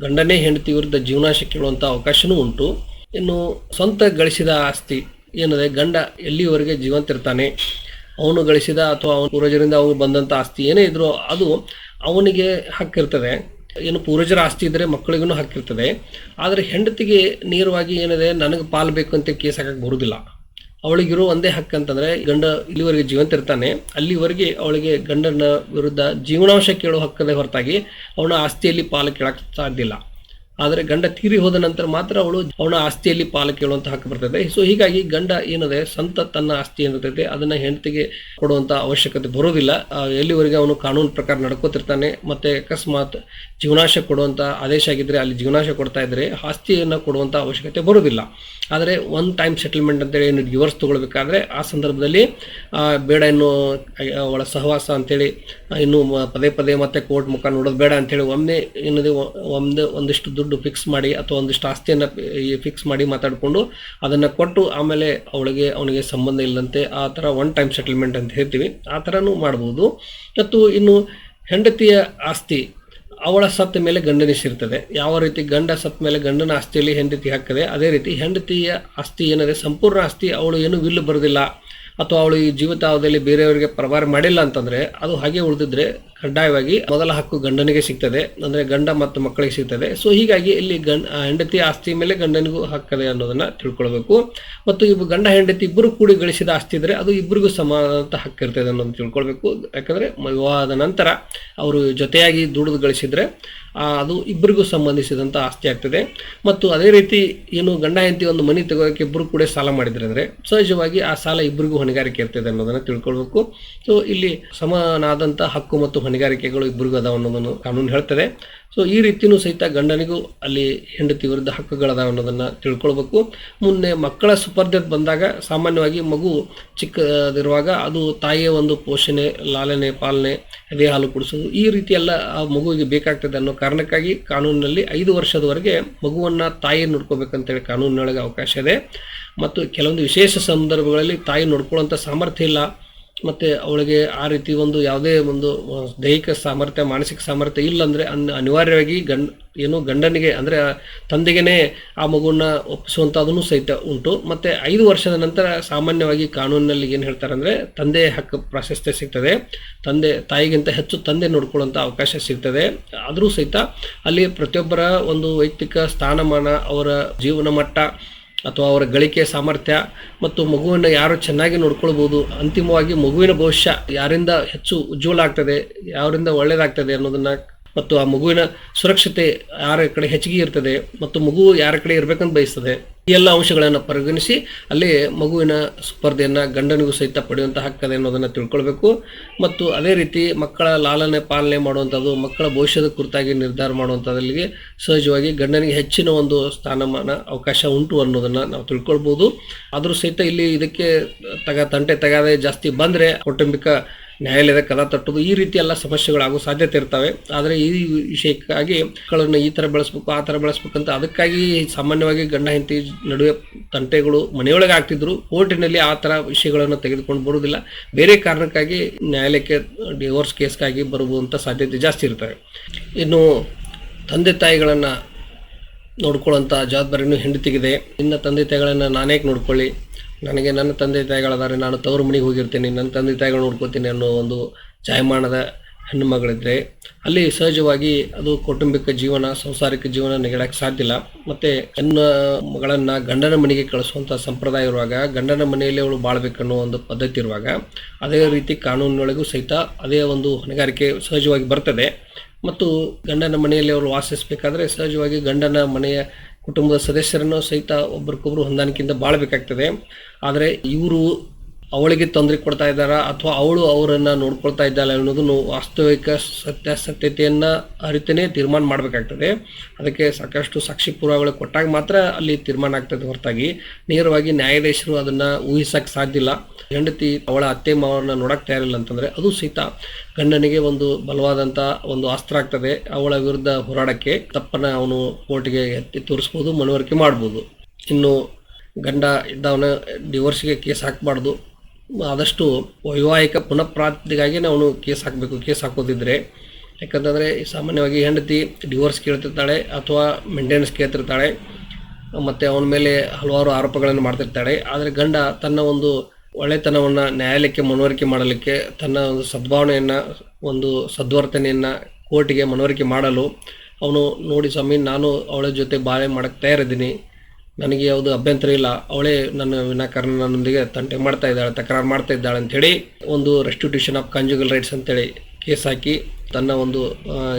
ಗಂಡನೇ ಹೆಂಡತಿ ವಿರುದ್ಧ ಜೀವನಾಶ ಕೇಳುವಂಥ ಅವಕಾಶವೂ ಉಂಟು. ಇನ್ನು ಸ್ವಂತ ಗಳಿಸಿದ ಆಸ್ತಿ ಏನಿದೆ ಗಂಡ ಎಲ್ಲಿವರೆಗೆ ಜೀವಂತಿರ್ತಾನೆ ಅವನು ಗಳಿಸಿದ ಅಥವಾ ಅವನ ಪೂರ್ವಜರಿಂದ ಅವನು ಬಂದಂಥ ಆಸ್ತಿ ಏನೇ ಇದ್ರೂ ಅದು ಅವನಿಗೆ ಹಕ್ಕಿರ್ತದೆ. ಏನು ಪೂರ್ವಜರ ಆಸ್ತಿ ಇದ್ದರೆ ಮಕ್ಕಳಿಗೂ ಹಕ್ಕಿರ್ತದೆ. ಆದರೆ ಹೆಂಡತಿಗೆ ನೇರವಾಗಿ ಏನಿದೆ, ನನಗೆ ಪಾಲು ಬೇಕು ಅಂತ ಕೇಸ್ ಹಾಕಕ್ಕೆ ಬರುವುದಿಲ್ಲ ಅವಳಿಗಿರೋ ಒಂದೇ ಹಕ್ಕು ಅಂತಂದ್ರೆ ಗಂಡ ಇಲ್ಲಿವರೆಗೆ ಜೀವಂತ ಇರ್ತಾನೆ. ಅಲ್ಲಿವರೆಗೆ ಅವಳಿಗೆ ಗಂಡನ ವಿರುದ್ಧ ಜೀವನಾಂಶ ಕೇಳೋ ಹಕ್ಕದ ಹೊರತಾಗಿ ಅವನ ಆಸ್ತಿಯಲ್ಲಿ ಪಾಲು ಕೇಳಕ್ ಸಾಧ್ಯ ಇಲ್ಲ ಆದರೆ ಗಂಡ ತೀರಿ ಹೋದ ನಂತರ ಮಾತ್ರ ಅವಳು ಅವನ ಆಸ್ತಿಯಲ್ಲಿ ಪಾಲು ಕೇಳುವಂತ ಹಕ್ಕು ಬರ್ತದೆ. ಸೊ ಹೀಗಾಗಿ ಗಂಡ ಏನದೆ ಸ್ವಂತ ತನ್ನ ಆಸ್ತಿ ಏನಿರ್ತೈತೆ ಅದನ್ನ ಹೆಂಡತಿಗೆ ಕೊಡುವಂತ ಅವಶ್ಯಕತೆ ಬರೋದಿಲ್ಲ. ಎಲ್ಲಿವರೆಗೆ ಅವನು ಕಾನೂನು ಪ್ರಕಾರ ನಡ್ಕೋತಿರ್ತಾನೆ, ಮತ್ತೆ ಅಕಸ್ಮಾತ್ ಜೀವನಾಶ ಕೊಡುವಂತ ಆದೇಶ ಆಗಿದ್ರೆ ಅಲ್ಲಿ ಜೀವನಾಶ ಕೊಡ್ತಾ ಇದ್ರೆ ಆಸ್ತಿಯನ್ನು ಕೊಡುವಂತ ಅವಶ್ಯಕತೆ ಬರೋದಿಲ್ಲ. ಆದರೆ ಒನ್ ಟೈಮ್ ಸೆಟಲ್ಮೆಂಟ್ ಅಂತೇಳಿ ಏನು ಡಿವರ್ಸ್ ತೊಗೊಳ್ಬೇಕಾದ್ರೆ ಆ ಸಂದರ್ಭದಲ್ಲಿ ಬೇಡ ಇನ್ನು ಅವಳ ಸಹವಾಸ ಅಂತೇಳಿ ಇನ್ನು ಪದೇ ಪದೇ ಮತ್ತೆ ಕೋರ್ಟ್ ಮುಖ ನೋಡೋದು ಬೇಡ ಅಂತೇಳಿ ಒಮ್ಮೆ ಏನದು ಒಂದು, ಒಂದಿಷ್ಟು ದುಡ್ಡು ಫಿಕ್ಸ್ ಮಾಡಿ ಅಥವಾ ಒಂದಿಷ್ಟು ಆಸ್ತಿಯನ್ನು ಫಿಕ್ಸ್ ಮಾಡಿ ಮಾತಾಡಿಕೊಂಡು ಅದನ್ನು ಕೊಟ್ಟು ಆಮೇಲೆ ಅವಳಿಗೆ, ಅವನಿಗೆ ಸಂಬಂಧ ಇಲ್ಲದಂತೆ ಆ ಥರ ಒನ್ ಟೈಮ್ ಸೆಟಲ್ಮೆಂಟ್ ಅಂತ ಹೇಳ್ತೀವಿ. ಆ ಥರನೂ ಮಾಡ್ಬೋದು. ಮತ್ತು ಇನ್ನು ಹೆಂಡತಿಯ ಆಸ್ತಿ ಅವಳ ಸತ್ತ ಮೇಲೆ ಗಂಡನಿಸಿರ್ತದೆ ಯಾವ ರೀತಿ ಗಂಡ ಸತ್ತ ಮೇಲೆ ಗಂಡನ ಆಸ್ತಿಯಲ್ಲಿ ಹೆಂಡತಿ ಹಾಕ್ತದೆ ಅದೇ ರೀತಿ ಹೆಂಡತಿಯ ಆಸ್ತಿ ಏನಿದೆ, ಸಂಪೂರ್ಣ ಆಸ್ತಿ ಅವಳು ಏನು ವಿಲ್ಲು ಬರೋದಿಲ್ಲ. ಅಥವಾ ಅವಳು ಈ ಜೀವಿತಾವಧಿಯಲ್ಲಿ ಬೇರೆಯವರಿಗೆ ಪರವಾರ ಮಾಡಿಲ್ಲ ಅಂತಂದ್ರೆ ಅದು ಹಾಗೆ ಉಳಿದಿದ್ರೆ ಕಡ್ಡಾಯವಾಗಿ ಮೊದಲ ಹಕ್ಕು ಗಂಡನಿಗೆ ಸಿಗ್ತದೆ, ಅಂದ್ರೆ ಗಂಡ ಮತ್ತು ಮಕ್ಕಳಿಗೆ ಸಿಗ್ತದೆ. ಸೊ ಹೀಗಾಗಿ ಇಲ್ಲಿ ಗಂಡ, ಹೆಂಡತಿ ಆಸ್ತಿ ಮೇಲೆ ಗಂಡನಿಗೂ ಹಕ್ಕದೆ ಅನ್ನೋದನ್ನ ತಿಳ್ಕೊಳ್ಬೇಕು. ಮತ್ತು ಇಬ್ಬರು ಗಂಡ, ಹೆಂಡತಿ ಇಬ್ಬರು ಕೂಡಿ ಗಳಿಸಿದ ಆಸ್ತಿ ಇದ್ರೆ ಅದು ಇಬ್ಬರಿಗೂ ಸಮಾನದಂತ ಹಕ್ಕು ಇರ್ತದೆ ಅನ್ನೋದನ್ನ ತಿಳ್ಕೊಳ್ಬೇಕು. ಯಾಕಂದ್ರೆ ವಿವಾಹದ ನಂತರ ಅವರು ಜೊತೆಯಾಗಿ ದುಡಿದು ಗಳಿಸಿದ್ರೆ ಅದು ಇಬ್ಬರಿಗೂ ಸಂಬಂಧಿಸಿದಂಥ ಆಸ್ತಿ ಆಗ್ತದೆ. ಮತ್ತು ಅದೇ ರೀತಿ ಏನು ಗಂಡ ಹೆಂಡತಿ ಒಂದು ಮನೆ ತಗೋಕ್ಕೆ ಇಬ್ಬರು ಕೂಡ ಸಾಲ ಮಾಡಿದ್ರೆ ಅಂದರೆ ಸಹಜವಾಗಿ ಆ ಸಾಲ ಇಬ್ಬರಿಗೂ ಹೊಣೆಗಾರಿಕೆ ಇರ್ತದೆ ಅನ್ನೋದನ್ನು ತಿಳ್ಕೊಳ್ಬೇಕು. ಸೊ ಇಲ್ಲಿ ಸಮನಾದಂಥ ಹಕ್ಕು ಮತ್ತು ಹೊಣೆಗಾರಿಕೆಗಳು ಇಬ್ಬರಿಗೂ ಅದಾವ ಅನ್ನೋದನ್ನು ಕಾನೂನು ಹೇಳ್ತದೆ. ಸೊ ಈ ರೀತಿಯೂ ಸಹಿತ ಗಂಡನಿಗೂ ಅಲ್ಲಿ ಹೆಂಡತಿ ವಿರುದ್ಧ ಹಕ್ಕುಗಳದಾವ ಅನ್ನೋದನ್ನು ತಿಳ್ಕೊಳ್ಬೇಕು. ಮುಂದೆ ಮಕ್ಕಳ ಸುಪರ್ಧತೆ ಬಂದಾಗ ಸಾಮಾನ್ಯವಾಗಿ ಮಗು ಚಿಕ್ಕದಿರುವಾಗ ಅದು ತಾಯಿಯ ಒಂದು ಪೋಷಣೆ, ಲಾಲನೆ, ಪಾಲನೆ ಎದೆ ಹಾಲು ಕುಡಿಸೋದು ಈ ರೀತಿ ಎಲ್ಲ ಆ ಮಗುವಿಗೆ ಬೇಕಾಗ್ತದೆ ಅನ್ನೋ ಕಾರಣಕ್ಕಾಗಿ ಕಾನೂನಿನಲ್ಲಿ ಐದು ವರ್ಷದವರೆಗೆ ಮಗುವನ್ನು ತಾಯಿ ನೋಡ್ಕೋಬೇಕಂತೇಳಿ ಕಾನೂನಿನೊಳಗೆ ಅವಕಾಶ ಇದೆ. ಮತ್ತು ಕೆಲವೊಂದು ವಿಶೇಷ ಸಂದರ್ಭಗಳಲ್ಲಿ ತಾಯಿ ನೋಡ್ಕೊಳ್ಳೋಂಥ ಸಾಮರ್ಥ್ಯ ಇಲ್ಲ. ಮತ್ತು ಅವಳಿಗೆ ಆ ರೀತಿ ಒಂದು ಯಾವುದೇ ಒಂದು ದೈಹಿಕ ಸಾಮರ್ಥ್ಯ, ಮಾನಸಿಕ ಸಾಮರ್ಥ್ಯ ಇಲ್ಲ ಅಂದರೆ ಅನ್, ಅನಿವಾರ್ಯವಾಗಿ ಗಂಡ, ಏನು ಗಂಡನಿಗೆ ಅಂದರೆ ತಂದೆಗೇನೇ ಆ ಮಗುವನ್ನ ಒಪ್ಪಿಸುವಂಥದ್ದೂ ಸಹಿತ ಉಂಟು. ಮತ್ತು ಐದು ವರ್ಷದ ನಂತರ ಸಾಮಾನ್ಯವಾಗಿ ಕಾನೂನಿನಲ್ಲಿ ಏನು ಹೇಳ್ತಾರೆ ಅಂದರೆ ತಂದೆ ಹಕ್ಕು ಪ್ರಾಶಸ್ತ್ಯ ಸಿಗ್ತದೆ. ತಂದೆ, ತಾಯಿಗಿಂತ ಹೆಚ್ಚು ತಂದೆ ನೋಡ್ಕೊಳ್ಳೋಂಥ ಅವಕಾಶ ಸಿಗ್ತದೆ. ಆದರೂ ಸಹಿತ ಅಲ್ಲಿ ಪ್ರತಿಯೊಬ್ಬರ ಒಂದು ವೈಯಕ್ತಿಕ ಸ್ಥಾನಮಾನ, ಅವರ ಜೀವನ ಮಟ್ಟ ಅಥವಾ ಅವರ ಗಳಿಕೆ ಸಾಮರ್ಥ್ಯ ಮತ್ತು ಮಗುವನ್ನು ಯಾರು ಚೆನ್ನಾಗಿ ನೋಡ್ಕೊಳ್ಬೋದು, ಅಂತಿಮವಾಗಿ ಮಗುವಿನ ಭವಿಷ್ಯ ಯಾರಿಂದ ಹೆಚ್ಚು ಉಜ್ವಲ ಆಗ್ತದೆ, ಯಾರಿಂದ ಒಳ್ಳೆಯದಾಗ್ತದೆ ಅನ್ನೋದನ್ನು ಮತ್ತು ಆ ಮಗುವಿನ ಸುರಕ್ಷತೆ ಯಾರ ಕಡೆ ಹೆಚ್ಚಿಗೆ ಇರ್ತದೆ ಮತ್ತು ಮಗು ಯಾರ ಕಡೆ ಇರಬೇಕಂತ ಬಯಸ್ತದೆ. ಎಲ್ಲ ಅಂಶಗಳನ್ನು ಪರಿಗಣಿಸಿ ಅಲ್ಲಿ ಮಗುವಿನ ಸ್ಪರ್ಧೆಯನ್ನು ಗಂಡನಿಗೂ ಸಹಿತ ಪಡೆಯುವಂಥ ಹಕ್ಕದೆ ಅನ್ನೋದನ್ನು ತಿಳ್ಕೊಳ್ಬೇಕು. ಮತ್ತು ಅದೇ ರೀತಿ ಮಕ್ಕಳ ಲಾಲನೆ ಪಾಲನೆ ಮಾಡುವಂಥದ್ದು, ಮಕ್ಕಳ ಭವಿಷ್ಯದ ಕುರಿತಾಗಿ ನಿರ್ಧಾರ ಮಾಡುವಂಥದ್ರಲ್ಲಿಗೆ ಸಹಜವಾಗಿ ಗಂಡನಿಗೆ ಹೆಚ್ಚಿನ ಒಂದು ಸ್ಥಾನಮಾನ ಅವಕಾಶ ಉಂಟು ಅನ್ನೋದನ್ನು ನಾವು ತಿಳ್ಕೊಳ್ಬೋದು. ಆದರೂ ಸಹಿತ ಇಲ್ಲಿ ಇದಕ್ಕೆ ತಗ, ತಂಟೆ ತಗಾದೆ ಜಾಸ್ತಿ ಬಂದರೆ ಕೌಟುಂಬಿಕ ನ್ಯಾಯಾಲಯದ ಕದ ತಟ್ಟುದು ಈ ರೀತಿ ಎಲ್ಲ ಸಮಸ್ಯೆಗಳಾಗೋ ಸಾಧ್ಯತೆ ಇರ್ತವೆ. ಆದರೆ ಈ ವಿಷಯಕ್ಕಾಗಿ ಮಕ್ಕಳನ್ನು ಈ ಥರ ಬೆಳೆಸ್ಬೇಕು, ಆ ಥರ ಬೆಳೆಸ್ಬೇಕಂತ ಅದಕ್ಕಾಗಿ ಸಾಮಾನ್ಯವಾಗಿ ಗಂಡ, ಹೆಂಡತಿ ನಡುವೆ ತಂಟೆಗಳು ಮನೆಯೊಳಗೆ ಆಗ್ತಿದ್ರು. ಕೋರ್ಟಿನಲ್ಲಿ ಆ ಥರ ವಿಷಯಗಳನ್ನು ತೆಗೆದುಕೊಂಡು ಬರುವುದಿಲ್ಲ. ಬೇರೆ ಕಾರಣಕ್ಕಾಗಿ ನ್ಯಾಯಾಲಯಕ್ಕೆ ಡಿವೋರ್ಸ್ ಕೇಸ್ಗಾಗಿ ಬರುವಂಥ ಸಾಧ್ಯತೆ ಜಾಸ್ತಿ ಇರ್ತವೆ. ಇನ್ನು ತಂದೆ ತಾಯಿಗಳನ್ನು ನೋಡ್ಕೊಳ್ಳೋಂಥ ಜವಾಬ್ದಾರಿನೂ ಹೆಂಡತಿಗಿದೆ. ಇನ್ನು ತಂದೆ ತಾಯಿಗಳನ್ನು ನಾನೇಕೆ ನೋಡ್ಕೊಳ್ಳಿ? ನನಗೆ ನನ್ನ ತಂದೆ ತಾಯಿಗಳಾದರೆ ನಾನು ತವರು ಮನೆಗೆ ಹೋಗಿರ್ತೀನಿ, ನನ್ನ ತಂದೆ ತಾಯಿಗಳು ನೋಡ್ಕೋತೀನಿ ಅನ್ನೋ ಒಂದು ಜಾಯಮಾನದ ಹೆಣ್ಣು ಮಗಳಿದ್ರೆ, ಅಲ್ಲಿ ಸಹಜವಾಗಿ ಅದು ಕೌಟುಂಬಿಕ ಜೀವನ, ಸಂಸಾರಿಕ ಜೀವನ ನೆಗೆಡಕ್ಕೆ ಸಾಧ್ಯ ಇಲ್ಲ. ಮತ್ತೆ ಹೆಣ್ಣ ಮಗಳನ್ನು ಗಂಡನ ಮನೆಗೆ ಕಳಿಸುವಂತ ಸಂಪ್ರದಾಯ ಇರುವಾಗ, ಗಂಡನ ಮನೆಯಲ್ಲಿ ಅವಳು ಬಾಳ್ಬೇಕನ್ನೋ ಒಂದು ಪದ್ಧತಿ ಇರುವಾಗ, ಅದೇ ರೀತಿ ಕಾನೂನಿನೊಳಗೂ ಸಹಿತ ಅದೇ ಒಂದು ಹೊಣೆಗಾರಿಕೆ ಸಹಜವಾಗಿ ಬರ್ತದೆ. ಮತ್ತು ಗಂಡನ ಮನೆಯಲ್ಲಿ ಅವರು ವಾಸಿಸಬೇಕಾದ್ರೆ ಸಹಜವಾಗಿ ಗಂಡನ ಮನೆಯ ಕುಟುಂಬದ ಸದಸ್ಯರನ್ನು ಸಹಿತ ಒಬ್ಬರಿಗೊಬ್ಬರು ಹೊಂದಾಣಿಕೆಯಿಂದ ಬಾಳ್ಬೇಕಾಗ್ತದೆ. ಆದರೆ ಇವರು ಅವಳಿಗೆ ತೊಂದರೆ ಕೊಡ್ತಾ ಇದ್ದಾರಾ ಅಥವಾ ಅವಳು ಅವರನ್ನ ನೋಡ್ಕೊಳ್ತಾ ಇದ್ದಾಳೆ ಅನ್ನೋದನ್ನು ವಾಸ್ತವಿಕ ಸತ್ಯಾಸತ್ಯತೆಯನ್ನ ಅರಿತನೇ ತೀರ್ಮಾನ ಮಾಡಬೇಕಾಗ್ತದೆ. ಅದಕ್ಕೆ ಸಾಕಷ್ಟು ಸಾಕ್ಷಿ ಪುರಾವೆಗಳು ಕೊಟ್ಟಾಗ ಮಾತ್ರ ಅಲ್ಲಿ ತೀರ್ಮಾನ ಆಗ್ತದೆ ಹೊರತಾಗಿ. ನೇರವಾಗಿ ನ್ಯಾಯಾಧೀಶರು ಅದನ್ನ ಊಹಿಸಕ್ಕೆ ಸಾಧ್ಯ ಇಲ್ಲ. ಹೆಂಡತಿ ಅವಳ ಅತ್ತೆ ಮಾವನ ನೋಡಕ್ ತಯಾರಿಲ್ಲ ಅಂತಂದ್ರೆ ಅದು ಸಹಿತ ಗಂಡನಿಗೆ ಒಂದು ಬಲವಾದಂತ ಒಂದು ಅಸ್ತ್ರ ಆಗ್ತದೆ. ಅವಳ ವಿರುದ್ಧ ಹೋರಾಡಕ್ಕೆ ತಪ್ಪನ್ನ ಅವನು ಕೋರ್ಟ್ಗೆ ಎತ್ತಿ ತೋರಿಸ್ಬೋದು, ಮನವರಿಕೆ ಮಾಡ್ಬೋದು. ಇನ್ನು ಗಂಡ ಇದ್ದವನ ಡಿವೋರ್ಸ್ಗೆ ಕೇಸ್ ಹಾಕಬಾರ್ದು. ಆದಷ್ಟು ವೈವಾಹಿಕ ಪುನಃಪ್ರಾಪ್ತಿಗಾಗಿ ನಾವು ಕೇಸ್ ಹಾಕಬೇಕು, ಕೇಸ್ ಹಾಕೋದಿದ್ರೆ. ಯಾಕಂತಂದರೆ ಸಾಮಾನ್ಯವಾಗಿ ಹೆಂಡತಿ ಡಿವೋರ್ಸ್ ಕೇಳ್ತಿರ್ತಾಳೆ ಅಥವಾ ಮೇಂಟೆನೆನ್ಸ್ ಕೇಳ್ತಿರ್ತಾಳೆ, ಮತ್ತು ಅವನ ಮೇಲೆ ಹಲವಾರು ಆರೋಪಗಳನ್ನು ಮಾಡ್ತಿರ್ತಾಳೆ. ಆದರೆ ಗಂಡ ತನ್ನ ಒಂದು ಒಳ್ಳೆತನವನ್ನು ನ್ಯಾಯಾಲಯಕ್ಕೆ ಮನವರಿಕೆ ಮಾಡಲಿಕ್ಕೆ, ತನ್ನ ಒಂದು ಸದ್ಭಾವನೆಯನ್ನು, ಒಂದು ಸದ್ವರ್ತನೆಯನ್ನು ಕೋರ್ಟಿಗೆ ಮನವರಿಕೆ ಮಾಡಲು ಅವನು ನೋಡಿ, ಸ್ವಾಮಿ, ನಾನು ಅವಳ ಜೊತೆ ಬಾಳೆ ಮಾಡೋಕ್ಕೆ ತಯಾರಿದ್ದೀನಿ. ನನಗೆ ಯಾವುದು ಅಭ್ಯಂತರ ಇಲ್ಲ. ಅವಳೇ ನನ್ನ ವಿನಾಕಾರಣ ನನ್ನೊಂದಿಗೆ ತಂಟೆ ಮಾಡ್ತಾ ಇದ್ದಾಳೆ, ತಕರಾರು ಮಾಡ್ತಾ ಇದ್ದಾಳೆ ಅಂಥೇಳಿ ಒಂದು ರೆಸ್ಟಿಟ್ಯೂಷನ್ ಆಫ್ ಕಾಂಜುಗಲ್ ರೈಟ್ಸ್ ಅಂತೇಳಿ ಕೇಸ್ ಹಾಕಿ ತನ್ನ ಒಂದು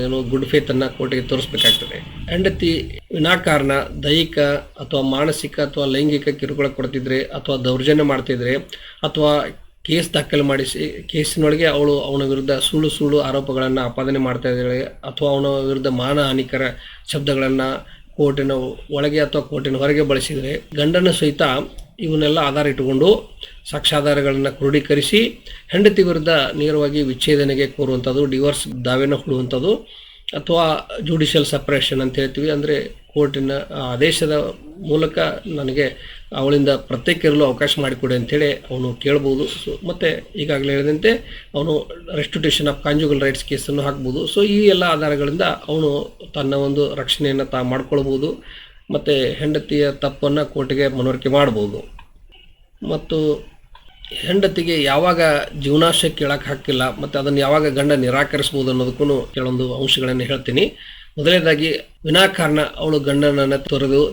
ಏನು ಗುಡ್ ಫೇತ್ ಅನ್ನ ಕೋರ್ಟಿಗೆ ತೋರಿಸ್ಬೇಕಾಗ್ತದೆ. ಹೆಂಡತಿ ವಿನಾಕಾರಣ, ದೈಹಿಕ ಅಥವಾ ಮಾನಸಿಕ ಅಥವಾ ಲೈಂಗಿಕ ಕಿರುಕುಳ ಕೊಡ್ತಿದ್ರೆ ಅಥವಾ ದೌರ್ಜನ್ಯ ಮಾಡ್ತಿದ್ರೆ ಅಥವಾ ಕೇಸ್ ದಾಖಲು ಮಾಡಿಸಿ, ಕೇಸಿನೊಳಗೆ ಅವಳು ಅವನ ವಿರುದ್ಧ ಸುಳ್ಳು ಸುಳ್ಳು ಆರೋಪಗಳನ್ನು ಆಪಾದನೆ ಮಾಡ್ತಾ ಇದ್ದಾಳೆ ಅಥವಾ ಅವನ ವಿರುದ್ಧ ಮಾನಹಾನಿಕರ ಶಬ್ದಗಳನ್ನು ಕೋರ್ಟಿನ ಒಳಗೆ ಅಥವಾ ಕೋರ್ಟಿನ ಹೊರಗೆ ಬಳಸಿದರೆ ಗಂಡನ ಸಹಿತ ಇವನ್ನೆಲ್ಲ ಆಧಾರ ಇಟ್ಟುಕೊಂಡು ಸಾಕ್ಷ್ಯಾಧಾರಗಳನ್ನು ಕ್ರೋಢೀಕರಿಸಿ ಹೆಂಡತಿ ವಿರುದ್ಧ ನೇರವಾಗಿ ವಿಚ್ಛೇದನೆಗೆ ಕೋರುವಂಥದ್ದು ಡಿವೋರ್ಸ್ ದಾವೆನ ಹೂಡುವಂಥದ್ದು ಅಥವಾ ಜುಡಿಷಿಯಲ್ ಸಪ್ರೇಷನ್ ಅಂತ ಹೇಳ್ತೀವಿ. ಅಂದರೆ ಕೋರ್ಟಿನ ಆದೇಶದ ಮೂಲಕ ನನಗೆ ಅವಳಿಂದ ಪ್ರತ್ಯೇಕ ಇರಲು ಅವಕಾಶ ಮಾಡಿಕೊಡಿ ಅಂತೇಳಿ ಅವನು ಕೇಳ್ಬೋದು. ಸೊ, ಮತ್ತು ಈಗಾಗಲೇ ಹೇಳಿದಂತೆ ಅವನು ರೆಸ್ಟಿಟ್ಯೂಷನ್ ಆಫ್ ಕಾಂಜುಗಲ್ ರೈಟ್ಸ್ ಕೇಸನ್ನು ಹಾಕ್ಬೋದು. ಸೊ, ಈ ಎಲ್ಲ ಆಧಾರಗಳಿಂದ ಅವನು ತನ್ನ ಒಂದು ರಕ್ಷಣೆಯನ್ನು ತಾ ಮಾಡ್ಕೊಳ್ಬೋದು. ಮತ್ತು ಹೆಂಡತಿಯ ತಪ್ಪನ್ನು ಕೋರ್ಟಿಗೆ ಮನವರಿಕೆ ಮಾಡ್ಬೋದು. ಮತ್ತು ಹೆಂಡತಿಗೆ ಯಾವಾಗ ಜೀವನಾಶ ಕೇಳಕ್ಕೆ ಹಾಕಿಲ್ಲ, ಮತ್ತು ಅದನ್ನು ಯಾವಾಗ ಗಂಡ ನಿರಾಕರಿಸ್ಬೋದು ಅನ್ನೋದಕ್ಕೂ ಕೆಲವೊಂದು ಅಂಶಗಳನ್ನು ಹೇಳ್ತೀನಿ. ಮೊದಲನೇದಾಗಿ ವಿನಾಕಾರಣ ಅವಳು ಗಂಡನನ್ನು ತೊರೆದು